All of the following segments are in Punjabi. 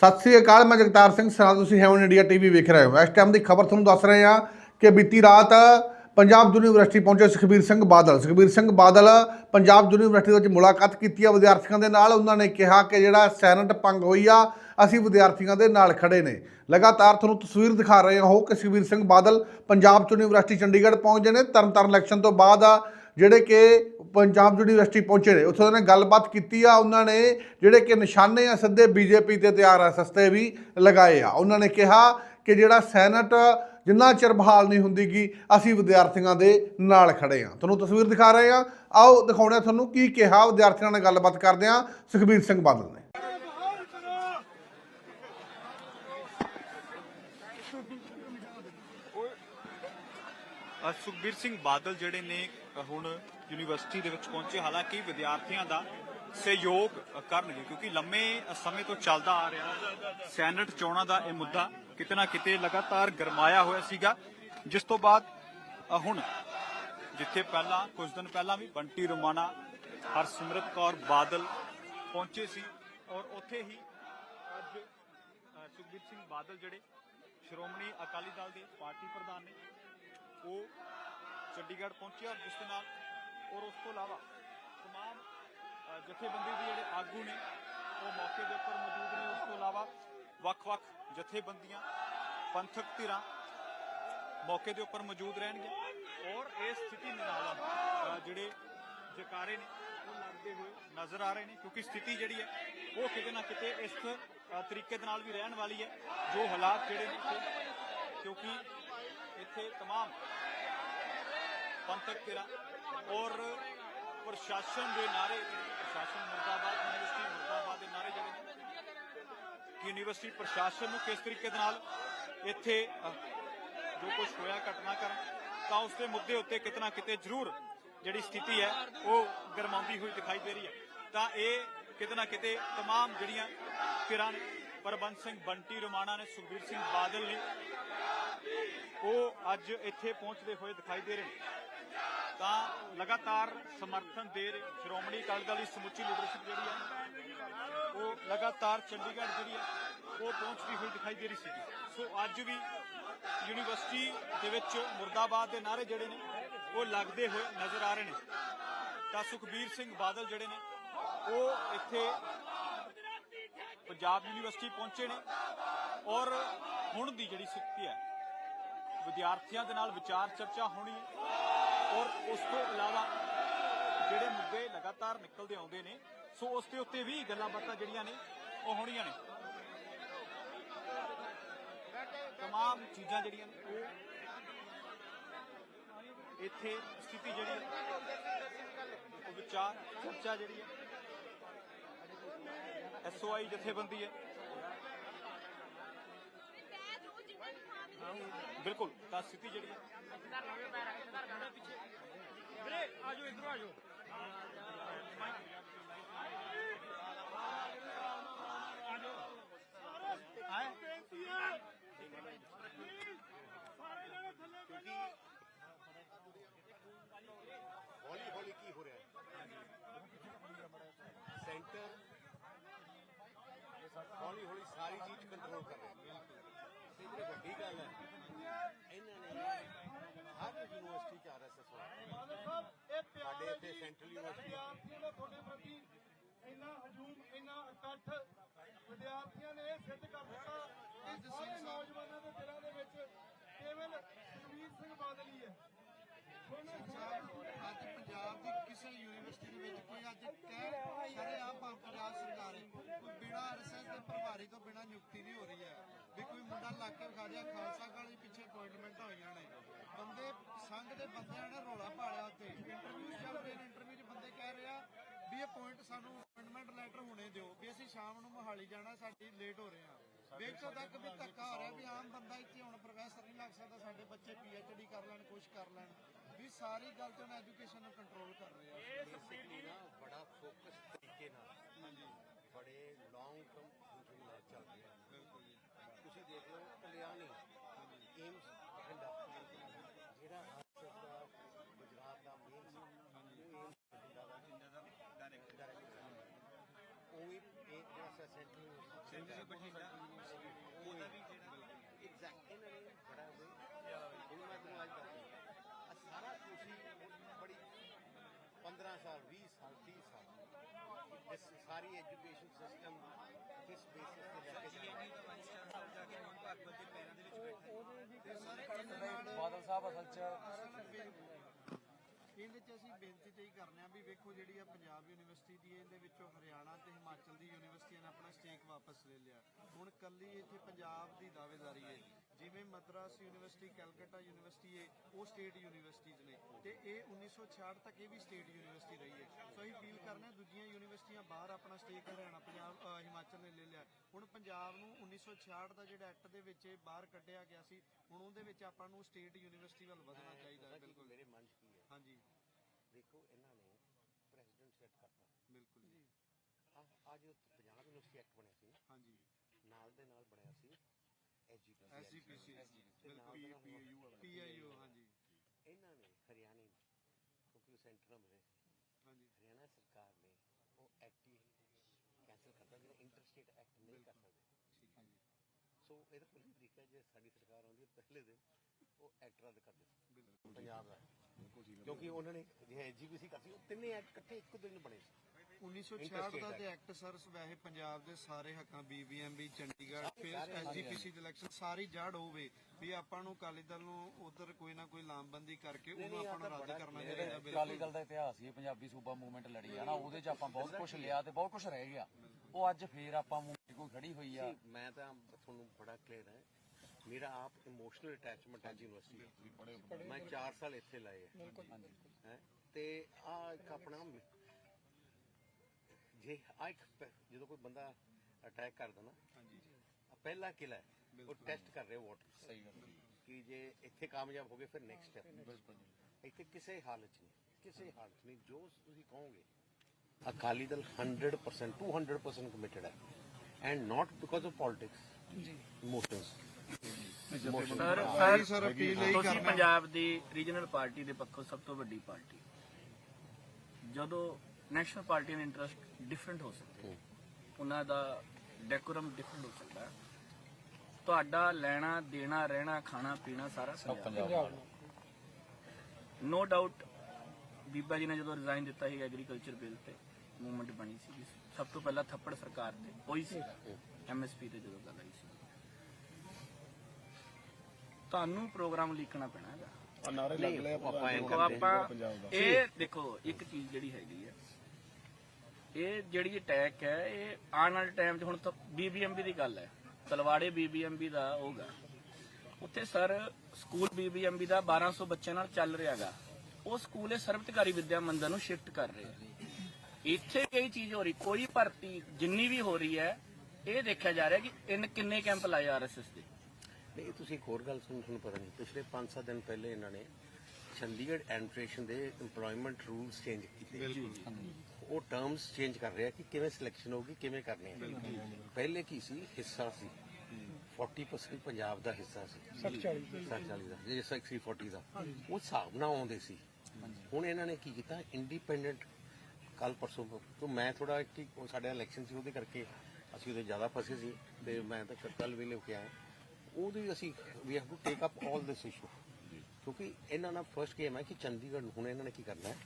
ਸਤਿ ਸ੍ਰੀ ਅਕਾਲ, ਮੈਂ ਜਗਤਾਰ ਸਿੰਘ ਸਰਾਂ ਤੁਸੀਂ ਹੈਵਨ ਇੰਡੀਆ ਟੀਵੀ ਵੇਖ ਰਹੇ ਹੋ। ਇਸ ਟਾਈਮ ਦੀ ਖਬਰ ਤੁਹਾਨੂੰ ਦੱਸ ਰਹੇ ਹਾਂ ਕਿ ਬੀਤੀ ਰਾਤ ਪੰਜਾਬ ਯੂਨੀਵਰਸਿਟੀ ਪਹੁੰਚੇ ਸੁਖਬੀਰ ਸਿੰਘ ਬਾਦਲ। ਸੁਖਬੀਰ ਸਿੰਘ ਬਾਦਲ ਪੰਜਾਬ ਯੂਨੀਵਰਸਿਟੀ ਵਿੱਚ ਮੁਲਾਕਾਤ ਕੀਤੀ ਆ। ਵਿਦਿਆਰਥੀਆਂ ਦੇ ਨਾਲ ਉਹਨਾਂ ਨੇ ਕਿਹਾ ਕਿ ਜਿਹੜਾ ਸੈਨਟ ਭੰਗ ਹੋਈ ਆ, ਅਸੀਂ ਵਿਦਿਆਰਥੀਆਂ ਦੇ ਨਾਲ ਖੜੇ ਨੇ। ਲਗਾਤਾਰ ਤੁਹਾਨੂੰ ਤਸਵੀਰ ਦਿਖਾ ਰਹੇ ਹਾਂ ਕਿ ਸੁਖਬੀਰ ਸਿੰਘ ਬਾਦਲ ਪੰਜਾਬ ਯੂਨੀਵਰਸਿਟੀ ਚੰਡੀਗੜ੍ਹ ਪਹੁੰਚੇ ਨੇ। ਤਰਨਤਾਰਨ ਇਲੈਕਸ਼ਨ ਤੋਂ ਬਾਅਦ ਜਿਹੜੇ ਕਿ ਪੰਜਾਬ ਯੂਨੀਵਰਸਿਟੀ ਪਹੁੰਚੇ ਨੇ। ਉੱਥੇ ਉਹਨਾਂ ਨੇ ਗੱਲਬਾਤ ਕੀਤੀ ਆ, ਉਹਨਾਂ ਨੇ ਜਿਹੜੇ ਕਿ ਨਿਸ਼ਾਨੇ ਆ ਸਿੱਧੇ ਬੀਜੇਪੀ ਤੇ ਤਿਆਰ ਆ, ਸਸਤੇ ਵੀ ਲਗਾਏ ਆ। ਉਹਨਾਂ ਨੇ ਕਿਹਾ ਕਿ ਜਿਹੜਾ ਸੈਨਟ ਜਿੰਨਾ ਚਿਰ ਬਹਾਲ ਨਹੀਂ ਹੁੰਦੀਗੀ, ਅਸੀਂ ਵਿਦਿਆਰਥੀਆਂ ਦੇ ਨਾਲ ਖੜੇ ਆ। ਤੁਹਾਨੂੰ ਤਸਵੀਰ ਦਿਖਾ ਰਹੇ ਆ। ਆਓ ਦਿਖਾਉਣੇ ਆ ਤੁਹਾਨੂੰ ਕੀ ਕਿਹਾ ਵਿਦਿਆਰਥੀਆਂ ਨਾਲ ਗੱਲਬਾਤ ਕਰਦੇ ਆ ਸੁਖਬੀਰ ਸਿੰਘ ਬਾਦਲ ਨੇ ਅ, ਸੁਖਬੀਰ ਸਿੰਘ ਬਾਦਲ ਜਿਹੜੇ ਨੇ ਹੁਣ ਯੂਨੀਵਰਸਿਟੀ ਦੇ ਵਿੱਚ ਪਹੁੰਚੇ, ਹਾਲਾਂਕਿ ਵਿਦਿਆਰਥੀਆਂ ਦਾ ਸਹਿਯੋਗ ਕਰਨਗੇ, ਕਿਉਂਕਿ ਲੰਮੇ ਸਮੇਂ ਤੋਂ ਚੱਲਦਾ ਆ ਰਿਹਾ ਸੈਨੇਟ ਚੋਣਾਂ ਦਾ ਇਹ ਮੁੱਦਾ ਕਿਤੇ ਨਾ ਕਿਤੇ ਲਗਾਤਾਰ ਗਰਮਾਇਆ ਹੋਇਆ ਸੀਗਾ। ਜਿਸ ਤੋਂ ਬਾਅਦ ਹੁਣ ਜਿੱਥੇ ਪਹਿਲਾਂ, ਕੁਝ ਦਿਨ ਪਹਿਲਾਂ ਵੀ ਬੰਟੀ ਰੋਮਾਣਾ, ਹਰਸਿਮਰਤ ਕੌਰ ਬਾਦਲ ਪਹੁੰਚੇ ਸੀ ਔਰ ਉੱਥੇ ਹੀ ਅੱਜ ਸੁਖਬੀਰ ਸਿੰਘ ਬਾਦਲ ਜਿਹੜੇ ਸ਼੍ਰੋਮਣੀ ਅਕਾਲੀ ਦਲ ਦੇ ਪਾਰਟੀ ਪ੍ਰਧਾਨ ਨੇ ਉਹ ਚੰਡੀਗੜ੍ਹ ਪਹੁੰਚੇ ਔਰ ਜਿਸ ਦੇ ਨਾਲ ਔਰ ਉਸ ਤੋਂ ਇਲਾਵਾ तमाम ਅ, ਜਥੇਬੰਦੀ ਦੇ ਜਿਹੜੇ ਆਗੂ ਨੇ ਉਹ ਮੌਕੇ ਦੇ ਉੱਪਰ ਮੌਜੂਦ ਨੇ ਉਸ ਤੋਂ ਇਲਾਵਾ ਵੱਖ-ਵੱਖ ਜਥੇਬੰਦੀਆਂ ਪੰਥਕ ਧਿਰਾਂ ਮੌਕੇ ਦੇ ਉੱਪਰ ਮੌਜੂਦ ਰਹਿਣਗੇ ਔਰ ਇਸ ਸਥਿਤੀ ਦੇ ਨਾਲ ਅ, ਜਿਹੜੇ ਜਕਾਰੇ ਨੇ ਉਹ ਲੱਗਦੇ ਹੋਏ ਨਜ਼ਰ ਆ ਰਹੇ ਨੇ ਕਿਉਂਕਿ ਸਥਿਤੀ ਜਿਹੜੀ ਹੈ ਉਹ ਕਿਤੇ ਨਾ ਕਿਤੇ ਇਸ ਅ, ਤਰੀਕੇ ਦੇ ਨਾਲ ਵੀ ਰਹਿਣ ਵਾਲੀ ਹੈ ਜੋ ਹਾਲਾਤ ਜਿਹੜੇ ਨੇ ਇੱਥੇ- ਕਿਉਂਕਿ ਇੱਥੇ तमाम ਪੰਥਕ ਧਿਰਾਂ ਔਰ ਪ੍ਰਸ਼ਾਸਨ ਦੇ ਨਾਰੇ ਪ੍ਰਸ਼ਾਸਨ ਮੁਰਦਾਬਾਦ ਯੂਨੀਵਰਸਿਟੀ ਮੁਰਦਾਬਾਦ ਦੇ ਨਾਰੇ ਜਿਹੜੇ ਨੇ ਕਿ ਯੂਨੀਵਰਸਿਟੀ ਪ੍ਰਸ਼ਾਸਨ ਨੂੰ ਕਿਸ ਤਰੀਕੇ ਦੇ ਨਾਲ ਇੱਥੇ ਅ, ਜੋ ਕੁਝ ਹੋਇਆ ਘਟਨਾਕ੍ਰਮ ਤਾਂ ਉਸ ਦੇ ਮੁੱਦੇ ਉੱਤੇ ਕਿਤੇ ਨਾ ਕਿਤੇ ਜ਼ਰੂਰ ਜਿਹੜੀ ਸਥਿਤੀ ਹੈ ਉਹ ਗਰਮਾਉਂਦੀ ਹੋਈ ਦਿਖਾਈ ਦੇ ਰਹੀ ਹੈ ਤਾਂ ਇਹ ਕਿਤੇ ਨਾ ਕਿਤੇ तमाम ਜਿਹੜੀਆਂ ਧਿਰਾਂ ਨੇ ਪ੍ਰਬੰਧ ਸਿੰਘ ਬੰਟੀ ਰੋਮਾਣਾ ਨੇ ਸੁਖਬੀਰ ਸਿੰਘ ਬਾਦਲ ਨੇ ਉਹ ਅੱਜ ਇੱਥੇ ਪਹੁੰਚਦੇ ਹੋਏ ਦਿਖਾਈ ਦੇ ਰਹੇ ਨੇ। ਤਾਂ ਲਗਾਤਾਰ ਸਮਰਥਨ ਦੇ ਰਹੇ ਸ਼੍ਰੋਮਣੀ ਅਕਾਲੀ ਦਲ ਦੀ ਸਮੁੱਚੀ ਲੀਡਰਸ਼ਿਪ ਜਿਹੜੀ ਹੈ ਉਹ ਲਗਾਤਾਰ ਚੰਡੀਗੜ੍ਹ ਜਿਹੜੀ ਹੈ ਉਹ ਪਹੁੰਚਦੀ ਹੋਈ ਦਿਖਾਈ ਦੇ ਰਹੀ ਸੀ। ਸੋ ਅੱਜ ਵੀ ਯੂਨੀਵਰਸਿਟੀ ਦੇ ਵਿੱਚ ਮੁਰਦਾਬਾਦ ਦੇ ਨਾਰੇ ਜਿਹੜੇ ਨੇ, ਉਹ ਲੱਗਦੇ ਹੋਏ ਨਜ਼ਰ ਆ ਰਹੇ ਨੇ। ਤਾਂ ਸੁਖਬੀਰ ਸਿੰਘ ਬਾਦਲ ਜਿਹੜੇ ਨੇ, ਉਹ ਇੱਥੇ ਪੰਜਾਬ ਯੂਨੀਵਰਸਿਟੀ ਪਹੁੰਚੇ ਨੇ ਔਰ ਹੁਣ ਦੀ ਜਿਹੜੀ ਸਥਿਤੀ ਹੈ ਵਿਦਿਆਰਥੀਆਂ ਦੇ ਨਾਲ ਵਿਚਾਰ ਚਰਚਾ ਹੋਣੀ ਹੈ ਔਰ ਉਸ ਤੋਂ ਇਲਾਵਾ ਜਿਹੜੇ ਮੁੱਦੇ ਲਗਾਤਾਰ ਨਿਕਲਦੇ ਆਉਂਦੇ ਨੇ ਸੋ ਉਸ ਦੇ ਉੱਤੇ ਵੀ ਗੱਲਾਂ ਬਾਤਾਂ ਜਿਹੜੀਆਂ ਨੇ ਉਹ ਹੋਣੀਆਂ ਨੇ तमाम ਚੀਜ਼ਾਂ ਜਿਹੜੀਆਂ ਨੇ ਉਹ ਇੱਥੇ ਸਥਿਤੀ ਜਿਹੜੀ ਹੈ ਉਹ ਵਿਚਾਰ ਚਰਚਾ ਜਿਹੜੀ ਹੈ ਐਸਓਆਈ ਜਥੇਬੰਦੀ ਹੈ ਬਿਲਕੁਲ ਤਾਂ ਸਥਿਤੀ ਜਿਹੜੀ ਹੈ ਹੌਲੀ ਹੌਲੀ ਕੀ ਹੋ ਰਿਹਾ ਹੈ ਸੈਂਟਰ ਹੌਲੀ ਹੌਲੀ ਸਾਰੀ ਚੀਜ਼ ਕੰਟਰੋਲ ਕਰ ਰਿਹਾ ਹੈ ਤੇ ਜਿਹੜੀ ਵੱਡੀ ਗੱਲ ਹੈ। ਇਹਨਾਂ ਨੇ ਹਰ ਯੂਨੀਵਰਸਿਟੀ ਚ ਆਰਐਸਐਸ ਹੋਇਆ। ਸਾਡੇ ਇੱਥੇ ਸੈਂਟਰਲ ਯੂਨੀਵਰਸਿਟੀ ਦਾ ਤੁਹਾਡੇ ਪ੍ਰਤੀ ਇੰਨਾ ਹਜੂਮ ਇੰਨਾ ਇਕੱਠ ਵਿਦਿਆਰਥੀਆਂ ਨੇ ਇਹ ਸਿੱਧ ਕਰ ਦਿੱਤਾ ਕਿ ਸਾਰੇ ਨੌਜਵਾਨਾਂ ਦੇ ਦਿਲਾਂ ਦੇ ਵਿੱਚ ਕੇਵਲ ਸੁਖਬੀਰ ਸਿੰਘ ਬਾਦਲ ਹੀ ਹੈ। ਅੱਜ ਪੰਜਾਬ ਦੀ ਕਿਸੇ ਯੂਨੀਵਰਸਿਟੀ ਦੇ ਵਿੱਚ ਕੋਈ ਅੱਜ ਕਹਿ ਸ਼ਰੇਆਮ ਪੰਜਾਬ ਸਰਕਾਰ ਪ੍ਰਭਾਰੀ ਤੋਂ ਬਿਨਾਂ ਨਿਯੁਕਤੀ ਨਹੀਂ ਹੋ ਰਹੀ ਹੈ। ਵੀ ਕੋਈ ਮੁੰਡਾ ਲੱਗ ਕੇ ਵਿਖਾ ਰਿਹਾ ਖਾਲਸਾ ਕਾਲਜ ਪਿੱਛੇ ਅਪਾਇੰਟਮੈਂਟਾਂ ਹੋਈਆਂ ਨੇ। ਬੰਦੇ ਸੰਘ ਦੇ ਬੰਦਿਆਂ ਨੇ ਰੌਲਾ ਪਾਲਿਆ ਉੱਤੇ ਇੰਟਰਵਿਊ ਚੱਲ ਰਹੇ ਨੇ ਇੰਟਰਵਿਊ 'ਚ ਬੰਦੇ ਕਹਿ ਰਹੇ ਆ ਵੀ ਇਹ ਪੁਆਇੰਟ ਸਾਨੂੰ ਅਪਾਇੰਟਮੈਂਟ ਲੈਟਰ ਹੁਣੇ ਦਿਓ। ਵੀ ਅਸੀਂ ਸ਼ਾਮ ਨੂੰ ਮੋਹਾਲੀ ਜਾਣਾ ਸਾਡੀ ਲੇਟ ਹੋ ਰਹੇ ਆ। ਵੇਖੋ ਤੱਕ ਵੀ ਧੱਕਾ ਹੋ ਰਿਹਾ ਵੀ ਆਮ ਬੰਦਾ ਇੱਥੇ ਹੁਣ ਪ੍ਰੋਫੈਸਰ ਨਹੀਂ ਲੱਗ ਸਕਦਾ ਸਾਡੇ ਬੱਚੇ ਪੀਐਚਡੀ ਕਰ ਲੈਣ ਕੁਝ ਕਰ ਲੈਣ। ਵੀ ਸਾਰੀ ਗੱਲ ਤੇ ਹੁਣ ਐਜੂਕੇਸ਼ਨ ਨੂੰ ਕੰਟਰੋਲ ਕਰ ਰਹੇ ਆ। ਨਾ ਬੜਾ ਫੋਕਸ ਤਰੀਕੇ ਨਾਲ। ਹਾਂਜੀ। ਬੜੇ ਲੌਂਗ ਟਰਮ ਥਿੰਕਿੰਗ ਨਾਲ ਚੱਲ ਰਿਹਾ ਬਿਲਕੁਲ ਜੀ ਤੁਸੀਂ ਦੇਖ ਲਓ ਕਲਿਆਣੀ ਏਮਸ ਬਠਿੰਡਾ। ਜਿਹੜਾ ਆਰਐਸਐਸ ਦਾ ਗੁਜਰਾਤ ਦਾ ਮੇਨ ਸੀ ਉਹ ਏਮਸ ਬਠਿੰਡਾ ਦਾ ਡਾਇਰੈਕਟਰ ਉਹ ਵੀ ਇਹ ਜਿਹੜਾ ਸੈਂਟਰਲ ਉਹਦਾ ਵੀ ਜਿਹੜਾ ਐਗਜ਼ੈਕਟ ਇਹਨਾਂ ਨੇ ਬੜਾ ਹੋਈ ਹੁਣ ਮੈਂ ਤੁਹਾਨੂੰ ਅੱਜ ਦੱਸਦਾ। ਸਾਰਾ ਹੀ ਬੜੀ 15 ਸਾਲ 20 ਸਾਲ 30 ਸਾਲ। ਇਸ ਸਾਰੀ ਐਜੂਕੇਸ਼ਨ ਸਿਸਟਮ ਕਿਸ ਬੇਸਿਸ ਤੇ ਲੈ ਕੇ ਬਾਦਲ ਸਾਹਿਬ ਅਸਲ 'ਚ ਇਹਦੇ ਚ ਅਸੀਂ ਬੇਨਤੀ ਤੇ ਹੀ ਕਰਨੇ ਆ ਵੀ ਵੇਖੋ ਜਿਹੜੀ ਆ ਪੰਜਾਬ ਯੂਨੀਵਰਸਿਟੀ ਦੀ ਇਹਦੇ ਵਿੱਚੋਂ ਹਰਿਆਣਾ ਤੇ ਹਿਮਾਚਲ ਦੀ ਯੂਨੀਵਰਸਿਟੀਆਂ ਨੇ ਆਪਣਾ ਸਟੇਕ ਵਾਪਸ ਲੈ ਲਿਆ। ਹੁਣ ਕੱਲੀ ਇੱਥੇ ਪੰਜਾਬ ਦੀ ਦਾਅਵੇਦਾਰੀ ਹੈ। ਜਿਵੇਂ ਮਦਰਾਸ ਯੂਨੀਵਰਸਿਟੀ ਕੈਲਕਟਾ ਯੂਨੀਵਰਸਿਟੀ ਹੈ ਉਹ ਸਟੇਟ ਯੂਨੀਵਰਸਿਟੀਜ਼ ਨੇ। ਤੇ ਇਹ 1966 ਤੱਕ ਇਹ ਵੀ ਸਟੇਟ ਯੂਨੀਵਰਸਿਟੀ ਰਹੀ ਹੈ। ਸੋ ਅਸੀਂ ਫੀਲ ਕਰਨੇ ਦੂਜੀਆਂ ਯੂਨੀਵਰਸਿਟੀਆਂ ਬਾਹਰ ਆਪਣਾ ਸਟੇਕ ਹਰਿਆਣਾ ਪੰਜਾਬ ਹਿਮਾਚਲ ਨੇ ਲੈ ਲਿਆ। ਹੁਣ ਪੰਜਾਬ ਨੂੰ 1966 ਦਾ ਜਿਹੜਾ ਐਕਟ ਦੇ ਵਿੱਚ ਬਾਹਰ ਕੱਢਿਆ ਗਿਆ ਸੀ ਹੁਣ ਉਹਦੇ ਵਿੱਚ ਆਪਾਂ ਨੂੰ ਸਟੇਟ ਯੂਨੀਵਰਸਿਟੀ ਵੱਲ ਵਧਣਾ ਚਾਹੀਦਾ ਹੈ ਬਿਲਕੁਲ। ਮੇਰੇ ਮਨ 'ਚ ਕੀ ਹੈ? ਹਾਂਜੀ। ਦੇਖੋ ਇਹਨਾਂ ਨੇ ਪ੍ਰੈਜ਼ੀਡੈਂਟ ਸੈੱਟ ਕਰਤਾ। ਬਿਲਕੁਲ ਜੀ। ਅੱਜ ਪੰਜਾਬ ਯੂਨੀਵਰਸਿਟੀ ਐਕਟ ਬਣਿਆ ਸੀ। ਹਾਂਜੀ। ਨਾਲ ਦੇ ਨਾਲ ਬਣਿਆ ਸੀ ਐਸਜੀਪੀਸੀ ਹਾਂਜੀ। ਇਹਨਾਂ ਨੇ ਹਰਿਆਣੇ ਕਿਉਂਕਿ ਉਹ ਸੈਂਟਰ ਨਾਲ ਮਿਲੇ ਸੀ ਹਾਂਜੀ। ਹਰਿਆਣਾ ਸਰਕਾਰ ਨੇ ਉਹ ਐਕਟ ਹੀ ਕੈਂਸਲ ਕਰਤਾ ਜਿਹੜਾ ਇੰਟਰਸਟੇਟ ਐਕਟ ਨਹੀਂ ਕਰ ਸਕਦੇ। ਠੀਕ ਹੈ ਜੀ। ਸੋ ਇਹਦਾ ਕੋਈ ਤਰੀਕਾ ਜੇ ਸਾਡੀ ਸਰਕਾਰ ਆਉਂਦੀ ਹੈ ਪਹਿਲੇ ਦਿਨ ਉਹ ਐਕਟ ਰੱਦ ਕਰ ਦੇ ਬਿਲਕੁਲ। ਪੰਜਾਬ ਦਾ। ਕਿਉਂਕਿ ਉਹਨਾਂ ਨੇ ਜਿਹੜਾ ਐਜੀਪੀਸੀ ਕਰਤੀ ਉਹ ਤਿੰਨੇ ਐਕਟ ਇਕੱਠੇ ਇੱਕੋ ਦਿਨ ਬਣੇ ਸੀ। 1966 ਦਾ ਤੇ ਐਕਟ ਸਰ ਵੈਸੇ ਪੰਜਾਬ ਦੇ ਸਾਰੇ ਹੱਕਾਂ ਬੀਬੀਐਮਬੀ ਚੰਡੀਗੜ੍ਹ ਫਿਰ ਐਸਜੀਪੀਸੀ ਦੇ ਇਲੈਕਸ਼ਨ ਸਾਰੀ ਜੜ ਹੋਵੇ ਵੀ ਆਪਾਂ ਨੂੰ ਅਕਾਲੀ ਦਲ ਨੂੰ ਉਧਰ ਕੋਈ ਨਾ ਕੋਈ ਲਾਮਬੰਦੀ ਕਰਕੇ ਉਹਨੂੰ ਆਪਾਂ ਨੂੰ ਰੱਦ ਕਰਨਾ ਚਾਹੀਦਾ ਅਕਾਲੀ ਬਿਲਕੁਲ। ਦਲ ਦਾ ਇਤਿਹਾਸ ਹੀ ਪੰਜਾਬੀ ਸੂਬਾ ਮੂਵਮੈਂਟ ਲੜੀ ਆ ਨਾ ਉਹਦੇ 'ਚ ਆਪਾਂ ਬਹੁਤ ਕੁਝ ਲਿਆ ਤੇ ਬਹੁਤ ਕੁਝ ਰਹਿ ਗਿਆ। ਉਹ ਅੱਜ ਫੇਰ ਆਪਾਂ ਮੂਵਮੈਂਟ ਕੋਈ ਖੜੀ ਹੋਈ ਆ। ਮੈਂ ਤਾਂ ਤੁਹਾਨੂੰ ਬੜਾ ਕਲੀਅਰ ਹੈ ਮੇਰਾ ਆਪ ਇਮੋਸ਼ਨਲ ਅਟੈਚਮੈਂਟ ਹੈ ਯੂਨੀਵਰਸਿਟੀ ਮੈਂ 4 ਸਾਲ ਇੱਥੇ ਲਾਏ ਹੈ ਹੈਂ? ਤੇ ਆ ਇੱਕ ਆਪਣਾ ਜੇ ਆ ਇੱਕ ਪ- ਜਦੋਂ ਕੋਈ ਬੰਦਾ ਅਟੈਕ ਕਰਦਾ ਨਾ ਹਾਂਜੀ। ਆਹ ਪਹਿਲਾ ਕਿਲਾ ਹੈ। ਉਹ ਟੈਸਟ ਕਰ ਰਹੇ ਵਾਟਰ ਸਹੀ ਗੱਲ ਕਿ ਜੇ ਇੱਥੇ ਕਾਮਯਾਬ ਹੋ ਗਏ ਫਿਰ ਨੈਕਸਟ ਸਟੈਪ ਇੱਥੇ ਕਿਸੇ ਹਾਲਤ 'ਚ ਨਹੀਂ ਕਿਸੇ ਹਾਲਤ 'ਚ ਨਹੀਂ। ਜੋ ਤੁਸੀਂ ਕਹੋਗੇ ਅਕਾਲੀ ਦਲ 100% 200% ਕਮਿਟਡ ਹੈ। And not because of politics ji. Emotions sir sorry sir appeal ਇਹੀ ਤੁਸੀਂ ਕਰਨਾ। ਪੰਜਾਬ ਦੀ ਰੀਜਨਲ ਪਾਰਟੀ ਦੇ ਪੱਖੋਂ ਸਭ ਤੋਂ ਵੱਡੀ ਪਾਰਟੀ। ਜਦੋਂ ਨੈਸ਼ਨਲ ਪਾਰਟੀ ਦੇ ਇੰਟਰਸਟ ਡਿਫਰੈਂਟ ਹੋ ਸਕਦੇ ਉਹਨਾਂ ਦਾ ਡੈਕੋਰਮ ਡਿਫਰੈਂਟ ਹੋ ਸਕਦਾ ਹੈ। ਤੁਹਾਡਾ ਲੈਣਾ ਦੇਣਾ ਰਹਿਣਾ ਖਾਣਾ ਪੀਣਾ ਸਾਰਾ ਪੰਜਾਬ ਨੋ ਡਾਊਟ ਬੀਬਾ ਜੀ ਨੇ ਜਦੋਂ ਰਿਜ਼ਾਈਨ ਦਿੱਤਾ ਸੀ ਐਗਰੀਕਲਚਰ ਬਿੱਲ ਤੇ ਮੂਵਮੈਂਟ ਬਣੀ ਸੀ ਸਭ ਤੋਂ ਪਹਿਲਾਂ ਥੱਪੜ ਸਰਕਾਰ ਤੇ ਹੋਈ ਸੀ। ਐਮਐਸਪੀ ਤੇ ਜਦੋਂ ਗੱਲ ਆਈ ਸੀ। ਤੁਹਾਨੂੰ ਪ੍ਰੋਗਰਾਮ ਲਿਖਣਾ ਪੈਣਾ ਹੈਗਾ। ਦੇਖੋ ਕਰਦੇ ਹਾਂ। ਆਪਾਂ ਇਹ ਦੇਖੋ ਇੱਕ ਚੀਜ਼ ਜਿਹੜੀ ਹੈਗੀ ਹੈ ਇਹ ਜਿਹੜੀ ਅਟੈਕ ਹੈ ਇਹ ਆਉਣ ਵਾਲੇ ਟਾਈਮ 'ਚ ਹੁਣ ਤਾਂ ਬੀਬੀਐਮਬੀ ਦੀ ਗੱਲ ਹੈ। ਤਲਵਾੜੇ ਬੀਬੀਐਮਬੀ ਦਾ ਹੋਗਾ ਉੱਥੇ ਸਰ ਸਕੂਲ ਬੀਬੀਐਮਬੀ ਦਾ 1200 ਬੱਚਿਆਂ ਨਾਲ ਚੱਲ ਰਿਹਾਗਾ ਉਹ ਸਕੂਲ ਇਹ ਸਰਵਤਕਾਰੀ ਵਿਦਿਆ ਮੰਦਰ ਨੂੰ ਸ਼ਿਫਟ ਕਰ ਰਹੇ ਇੱਥੇ ਕਈ ਚੀਜ਼ ਹੋ ਰਹੀ ਕੋਈ ਭਰਤੀ ਜਿੰਨੀ ਵੀ ਹੋ ਰਹੀ ਹੈ ਇਹ ਦੇਖਿਆ ਜਾ ਰਿਹਾ ਕਿ ਇਹਨ ਕਿੰਨੇ ਕੈਂਪ ਲਾਏ ਆਰਐਸਐਸ ਦੇ। ਨਹੀਂ ਤੁਸੀਂ ਇੱਕ ਹੋਰ ਗੱਲ ਸੁਣ ਤੁਹਾਨੂੰ ਪਤਾ ਨਹੀਂ ਪਿਛਲੇ 5-7 ਦਿਨ ਪਹਿਲੇ ਇਹਨਾਂ ਨੇ ਚੰਡੀਗੜ੍ਹ ਐਡਮਿਨਿਸਟ੍ਰੇਸ਼ਨ ਦੇ EMPLOYMENT ਰੂਲਸ ਚੇਂਜ ਕੀਤੇ। ਉਹ ਟਰਮਸ ਚੇਂਜ ਕਰ ਰਿਹਾ ਕਿ ਕਿਵੇਂ ਸਿਲੈਕਸ਼ਨ ਹੋਊਗੀ ਕਿਵੇਂ ਕਰਨੀ ਹੈ। ਪਹਿਲੇ ਕੀ ਸੀ? ਹਿੱਸਾ ਸੀ। 40% ਪੰਜਾਬ ਦਾ ਹਿੱਸਾ ਸੀ। 40 ਦਾ। ਜੇ 60 40 ਦਾ। ਉਹ ਹਿਸਾਬ ਨਾਲ ਆਉਂਦੇ ਸੀ। ਹੁਣ ਇਹਨਾਂ ਨੇ ਕੀ ਕੀਤਾ? ਇੰਡੀਪੈਂਡੈਂਟ ਕੱਲ ਪਰਸੋਂ ਤੋਂ ਮੈਂ ਥੋੜਾ ਕਿ ਸਾਡਾ ਇਲੈਕਸ਼ਨ ਸੀ ਉਹਦੇ ਕਰਕੇ ਅਸੀਂ ਉਹਦੇ ਜ਼ਿਆਦਾ ਫਸੇ ਸੀ। ਤੇ ਮੈਂ ਤਾਂ ਕੱਲ ਵੀ ਲੈ ਕੇ ਆਇਆ। ਉਹਦੀ ਅਸੀਂ ਵੀ have to take up 올 this issue ਕਿਉਂਕਿ ਇਹਨਾਂ ਦਾ ਫਰਸਟ ਗੇਮ ਹੈ ਕਿ ਚੰਡੀਗੜ੍ਹ ਨੂੰ ਹੁਣ ਇਹਨਾਂ ਨੇ ਕੀ ਕਰਨਾ ਹੈ?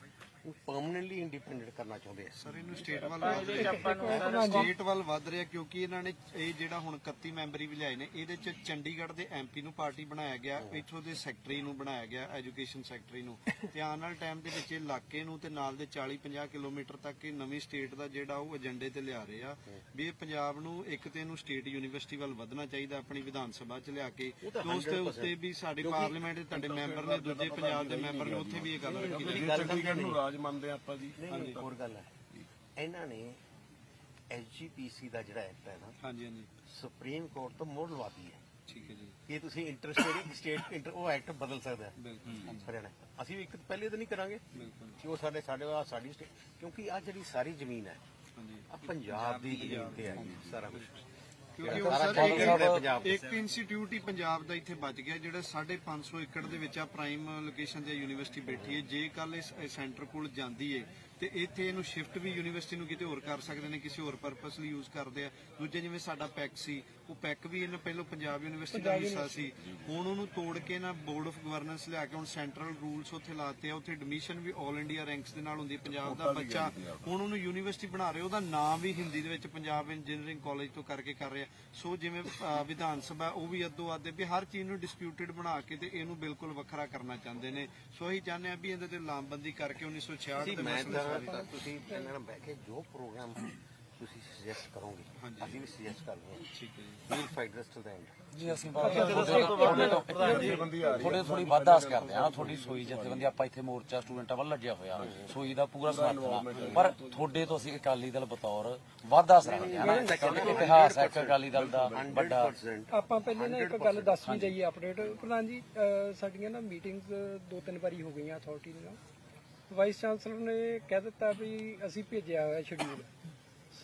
ਪਰਮਨੈਂਟਲੀ ਇੰਡੀਪੈਂਡੈਂਟ ਕਰਨਾ ਚਾਹੁੰਦੇ ਆ। ਸਰ ਇਹਨੂੰ ਸਟੇਟ ਵੱਲ ਵੱਧ ਰਿਹਾ। ਸਟੇਟ ਵੱਲ ਵੱਧ ਰਿਹਾ ਕਿਉਂਕਿ ਇਹਨਾਂ ਨੇ ਇਹ ਜਿਹੜਾ ਹੁਣ 31 ਮੈਂਬਰੀ ਵੀ ਲਿਆਏ ਨੇ ਇਹਦੇ ਚ ਚੰਡੀਗੜ੍ਹ ਦੇ ਐਮਪੀ ਨੂੰ ਪਾਰਟੀ ਬਣਾਇਆ ਗਿਆ ਇੱਥੋਂ ਦੇ ਸੈਕਟਰੀ ਨੂੰ ਬਣਾਇਆ ਗਿਆ ਐਜੂਕੇਸ਼ਨ ਸੈਕਟਰੀ ਨੂੰ। ਤੇ ਆਉਣ ਵਾਲੇ ਟਾਈਮ ਦੇ ਵਿੱਚ ਇਹ ਇਲਾਕੇ ਨੂੰ ਤੇ ਨਾਲ ਦੇ 40 50 ਕਿਲੋਮੀਟਰ ਤੱਕ ਇਹ ਨਵੀਂ ਸਟੇਟ ਦਾ ਜਿਹੜਾ ਉਹ ਏਜੰਡੇ ਤੇ ਲਿਆ ਰਹੇ ਆ ਵੀ ਇਹ ਪੰਜਾਬ ਨੂੰ ਇੱਕ ਤੇ ਇਹਨੂੰ ਸਟੇਟ ਯੂਨੀਵਰਸਿਟੀ ਵੱਲ ਵਧਣਾ ਚਾਹੀਦਾ ਆਪਣੀ ਵਿਧਾਨ ਸਭਾ ਚ ਲਿਆ ਕੇ ਉਹ ਤਾਂ ਉਸ ਦੇ 100% ਉੱਤੇ ਵੀ ਸਾਡੇ ਪਾਰਲੀਮੈਂਟ ਦੇ ਤੁਹਾਡੇ ਮੈਂਬਰ ਨੇ ਦੂਜੇ ਪੰਜਾਬ ਦੇ ਮੈਂਬਰ ਨੇ ਉੱਥੇ ਵੀ ਇਹ ਗੱਲ ਰੱਖੀ ਚੰਡੀਗੜ੍ਹ ਨੂੰ ਰਾਜ ਮੰਨਦੇ ਆਪਾਂ ਜੀ। ਨਹੀਂ ਹੋਰ ਗੱਲ ਹੈ। ਇਹਨਾਂ ਨੇ ਐਸਜੀਪੀਸੀ ਦਾ ਜਿਹੜਾ ਐਕਟ ਹੈ ਨਾ ਹਾਂਜੀ ਹਾਂਜੀ। ਸੁਪਰੀਮ ਕੋਰਟ ਤੋਂ ਮੋੜ ਲਵਾਤੀ ਹੈ। ਠੀਕ ਹੈ ਜੀ। ਕਿ ਤੁਸੀਂ ਇੰਟਰਸਟੇਟ ਸਟੇਟ ਇੰਟਰ ਉਹ ਐਕਟ ਬਦਲ ਸਕਦਾ ਹੈ। ਬਿਲਕੁਲ ਹਰਿਆਣਾ। ਅਸੀਂ ਵੀ ਇੱਕ ਪਹਿਲੇ ਦਿਨ ਹੀ ਕਰਾਂਗੇ ਕਿ ਉਹ ਸਾਡੇ ਸਾਡੇ ਆ ਸਾਡੀ ਕਿਉਂਕਿ ਆ ਜਿਹੜੀ ਸਾਰੀ ਜ਼ਮੀਨ ਹੈ ਹਾਂਜੀ। ਆ ਪੰਜਾਬ ਦੀ ਜ਼ਮੀਨ ਤੇ ਹੈ ਸਾਰਾ ਕੁਝ ਕਿਉਂਕਿ ਉਹ ਸਾਰਾ ਸਰ ਚੱਲ ਰਿਹਾ ਇੱਕ ਪੰਜਾਬ ਇੱਕ ਇੰਸਟੀਚਿਊਟ ਹੀ ਪੰਜਾਬ ਦਾ ਇੱਥੇ ਬਚ ਗਿਆ ਜਿਹੜਾ 550 ਏਕੜ ਦੇ ਵਿੱਚ ਆ ਪ੍ਰਾਈਮ ਲੋਕੇਸ਼ਨ ਤੇ ਯੂਨੀਵਰਸਿਟੀ ਬੈਠੀ ਹੈ। ਜੇ ਕੱਲ ਇਸ ਸੈਂਟਰ ਕੋਲ ਜਾਂਦੀ ਤੇ ਤੇ ਇੱਥੇ ਇਹਨੂੰ ਸ਼ਿਫਟ ਵੀ ਯੂਨੀਵਰਸਿਟੀ ਨੂੰ ਕਿਤੇ ਹੋਰ ਕਰ ਸਕਦੇ ਨੇ ਕਿਸੇ ਹੋਰ ਪਰਪਸ ਲਈ ਯੂਜ਼ ਕਰਦੇ ਆ। ਦੂਜੇ ਜਿਵੇਂ ਸਾਡਾ ਪੈਕ ਸੀ ਉਹ ਪੈਕ ਵੀ ਇਹਨਾਂ ਪਹਿਲਾਂ ਪੰਜਾਬ ਯੂਨੀਵਰਸਿਟੀ ਦਾ ਹਿੱਸਾ ਸੀ। ਹੁਣ ਉਹਨੂੰ ਤੋੜ ਕੇ ਨਾ ਬੋਰਡ ਆਫ ਗਵਰਨੈਂਸ ਲਿਆ ਕੇ ਹੁਣ ਸੈਂਟਰਲ ਰੂਲਸ ਉੱਥੇ ਲਾਤੇ ਆ ਉੱਥੇ ਐਡਮਿਸ਼ਨ ਵੀ 올 ਇੰਡੀਆ ਰੈਂਕਸ ਦੇ ਨਾਲ ਹੁੰਦੀ। ਪੰਜਾਬ ਦਾ ਬੱਚਾ। ਹੁਣ ਉਹਨੂੰ ਯੂਨੀਵਰਸਿਟੀ ਬਣਾ ਰਹੇ ਉਹਦਾ ਨਾਮ ਵੀ ਹਿੰਦੀ ਦੇ ਵਿੱਚ ਪੰਜਾਬ ਇੰਜੀਨੀਅਰਿੰਗ ਕਾਲਜ ਤੋਂ ਕਰਕੇ ਕਰ ਰਿਹਾ। ਸੋ ਜਿਵੇਂ ਵਿਧਾਨ ਸਭਾ ਉਹ ਵੀ ਅੱਧੋ ਅੱਧ ਵੀ ਹਰ ਚੀਜ਼ ਨੂੰ ਡਿਸਪਿਊਟਡ ਬਣਾ ਕੇ ਤੇ ਇਹਨੂੰ ਬਿਲਕੁਲ ਵੱਖਰਾ ਕਰਨਾ ਚਾਹੁੰਦੇ ਨੇ। ਸੋ ਅਸੀਂ ਚਾਹੁੰਦੇ ਆ ਵੀ ਇਹਦੇ ਤੇ ਲਾਮਬੰਦੀ ਕਰਕੇ 1966 ਦੇ ਮੈਂ ਤੁਸੀਂ ਇਹਨਾਂ ਨਾਲ ਬਹਿ ਕੇ ਜੋ ਪ੍ਰੋਗਰਾਮ ਤੁਸੀਂ ਸੁਜੈਸਟ ਕਰੋਗੇ। ਅਸੀਂ ਵੀ ਸੁਜੈਸਟ ਕਰਦੇ ਹਾਂ। ਠੀਕ ਹੈ ਜੀ। ਵੀਲ ਫਾਈਟ ਰਸਟ ਦਾ ਐਂਡ ਜੀ ਅਸੀਂ ਥੋੜੇ ਥੋੜੀ ਵਾਧਾ ਆਸ ਕਰਦੇ ਆ ਨਾ ਤੁਹਾਡੀ ਸੋਈ ਜਥੇਬੰਦੀ ਆਪਾਂ ਇੱਥੇ ਮੋਰਚਾ ਸਟੂਡੈਂਟਾਂ ਵੱਲ ਲੱਗਿਆ ਹੋਇਆ। ਸੋਈ ਦਾ ਪੂਰਾ ਸਮਰਥਨ ਆ। ਪਰ ਤੁਹਾਡੇ ਤੋਂ ਅਸੀਂ ਅਕਾਲੀ ਦਲ ਬਤੌਰ ਵਾਧਾ ਆਸ ਰੱਖਦੇ ਆ ਨਾ। ਕਿਉਂਕਿ ਇਤਿਹਾਸ ਹੈ ਇੱਕ ਅਕਾਲੀ ਦਲ ਦਾ ਵੱਡਾ। ਆਪਾਂ ਪਹਿਲੇ ਨਾ ਇੱਕ ਗੱਲ ਦੱਸ ਵੀ ਦਈਏ ਅਪਡੇਟ ਪ੍ਰਧਾਨ ਜੀ ਅਹ ਸਾਡੀਆਂ ਨਾ ਮੀਟਿੰਗਸ ਦੋ ਤਿੰਨ ਵਾਰੀ ਹੋ ਗਈਆਂ ਅਥਾਰਟੀ ਦੇ ਨਾਲ ਵਾਈਸ ਚਾਂਸਲਰ ਨੇ ਕਹਿ ਦਿੱਤਾ ਵੀ ਅਸੀਂ ਭੇਜਿਆ ਹੋਇਆ ਸ਼ਡਿਊਲ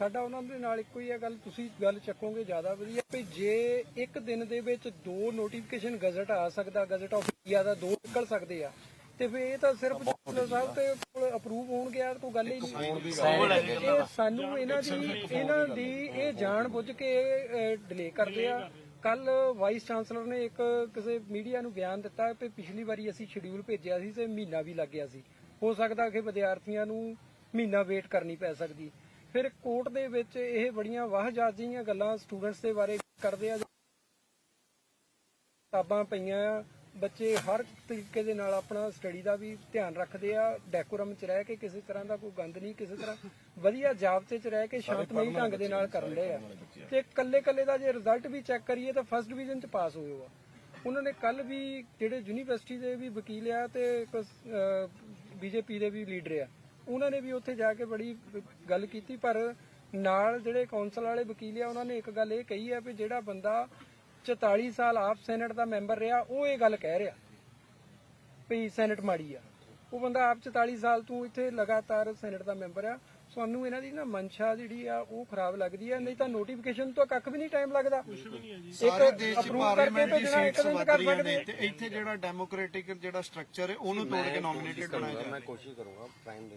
ਸਾਡਾ ਉਹਨਾਂ ਦੇ ਨਾਲ ਇੱਕੋ ਹੀ ਹੈ ਗੱਲ ਤੁਸੀਂ ਗੱਲ ਚੱਕੋਗੇ ਜ਼ਿਆਦਾ ਵਧੀਆ। ਵੀ ਜੇ ਇੱਕ ਦਿਨ ਦੇ ਵਿੱਚ ਦੋ ਨੋਟੀਫਿਕੇਸ਼ਨ ਗਜ਼ਟ ਆ ਸਕਦਾ ਗਜ਼ਟ ਆਫ ਇੰਡੀਆ ਦਾ ਦੋ ਨਿਕਲ ਸਕਦੇ ਆ ਤੇ ਫਿਰ ਇਹ ਤਾਂ ਸਿਰਫ ਚਾਂਸਲਰ ਸਾਹਿਬ ਤੇ ਅਪਰੂਵ ਹੋਣ ਗਿਆ ਕੋਈ ਗੱਲ ਹੀ ਨਹੀਂ। ਇਹ ਸਾਨੂੰ ਇਹਨਾਂ ਦੀ ਇਹਨਾਂ ਦੀ ਇਹ ਜਾਣ ਬੁੱਝ ਕੇ ਡਿਲੇ ਕਰਦੇ ਆ। ਕੱਲ ਵਾਈਸ ਚਾਂਸਲਰ ਨੇ ਇੱਕ ਕਿਸੇ ਮੀਡੀਆ ਨੂੰ ਬਿਆਨ ਦਿੱਤਾ ਕਿ ਪਿਛਲੀ ਵਾਰੀ ਅਸੀਂ ਸ਼ਡਿਊਲ ਭੇਜਿਆ ਸੀ ਤੇ ਮਹੀਨਾ ਵੀ ਲੱਗ ਗਿਆ ਸੀ। ਹੋ ਸਕਦਾ ਕਿ ਵਿਦਿਆਰਥੀਆਂ ਨੂੰ ਮਹੀਨਾ ਵੇਟ ਕਰਨੀ ਪੈ ਸਕਦੀ। ਫਿਰ ਕੋਰਟ ਦੇ ਵਿੱਚ ਇਹ ਬੜੀਆਂ ਵਾਹਜਾਤ ਜਿਹੀਆਂ ਗੱਲਾਂ ਸਟੂਡੈਂਟਸ ਦੇ ਬਾਰੇ ਕਰਦੇ ਆ। ਕਿਤਾਬਾਂ ਪਈਆਂ ਆ। ਬੱਚੇ ਹਰ ਤਰੀਕੇ ਦੇ ਨਾਲ ਆਪਣਾ ਸਟੱਡੀ ਦਾ ਵੀ ਧਿਆਨ ਰੱਖਦੇ ਆ। ਡੈਕੋਰਮ ਚ ਰਹਿ ਕੇ ਕਿਸੇ ਤਰ੍ਹਾਂ ਦਾ ਕੋਈ ਗੰਦ ਨਹੀਂ ਕਿਸੇ ਤਰ੍ਹਾਂ। ਵਧੀਆ ਜਾਬਤੇ ਚ ਰਹਿ ਕੇ ਸ਼ਾਂਤਮਈ ਢੰਗ ਦੇ ਨਾਲ ਕਰਨ ਰਹੇ ਆ। ਤੇ ਕੱਲੇ ਕੱਲੇ ਦਾ ਜੇ ਰਿਜ਼ਲਟ ਵੀ ਚੈੱਕ ਕਰੀਏ ਤਾਂ ਫਸਟ ਡਿਵੀਜ਼ਨ ਚ ਪਾਸ ਹੋਏ ਆ। ਉਹਨਾਂ ਨੇ ਕੱਲ ਵੀ ਜਿਹੜੇ ਯੂਨੀਵਰਸਿਟੀ ਦੇ ਵੀ ਵਕੀਲ ਆ ਤੇ ਇੱਕ ਬੀਜੇਪੀ ਦੇ ਵੀ ਲੀਡਰ ਆ। ਉਹਨਾਂ ਨੇ ਵੀ ਉੱਥੇ ਜਾ ਕੇ ਬੜੀ ਗੱਲ ਕੀਤੀ, ਪਰ ਨਾਲ ਜਿਹੜੇ ਕੌਂਸਲ ਵਾਲੇ ਵਕੀਲ ਆ, ਉਹਨਾਂ ਨੇ ਇੱਕ ਗੱਲ ਇਹ ਕਹੀ ਆ ਵੀ ਜਿਹੜਾ ਬੰਦਾ 44 ਸਾਲ ਆਪ ਸੈਨੇਟ ਦਾ ਮੈਂਬਰ ਰਿਹਾ, ਉਹ ਇਹ ਗੱਲ ਕਹਿ ਰਿਹਾ ਵੀ ਸੈਨੇਟ ਮਾੜੀ ਆ। ਉਹ ਬੰਦਾ ਆਪ 44 ਸਾਲ ਤੋਂ ਇੱਥੇ ਲਗਾਤਾਰ ਸੈਨੇਟ ਦਾ ਮੈਂਬਰ ਆ ਸਾਨੂੰ ਇਹਨਾਂ ਦੀ ਨਾ ਮਨਸ਼ਾ ਜਿਹੜੀ ਆ ਉਹ ਖਰਾਬ ਲੱਗਦੀ ਆ ਨਹੀਂ ਤਾਂ ਨੋਟੀਫਿਕੇਸ਼ਨ ਤੋਂ ਕੱਖ ਵੀ ਨਹੀਂ ਟਾਈਮ ਲੱਗਦਾ। ਸਾਰੇ ਦੇਸ਼ ਚ ਪਾਰਲੀਮੈਂਟ ਕਰਕੇ ਦੀ ਸੀਟਸ ਵਧ ਕਰ ਰਹੀਆਂ ਸਕਦੇ ਨੇ ਤੇ ਇੱਥੇ ਜਿਹੜਾ ਡੈਮੋਕ੍ਰੈਟਿਕ ਜਿਹੜਾ ਸਟਰਕਚਰ ਹੈ ਉਹਨੂੰ ਤੋੜ ਕੇ ਨੋਮੀਨੇਟਡ ਬਣਾਇਆ ਜਾ ਮੈਂ ਕੋਸ਼ਿਸ਼ ਕਰੂੰਗਾ ਪ੍ਰਾਈਮ ਤੇ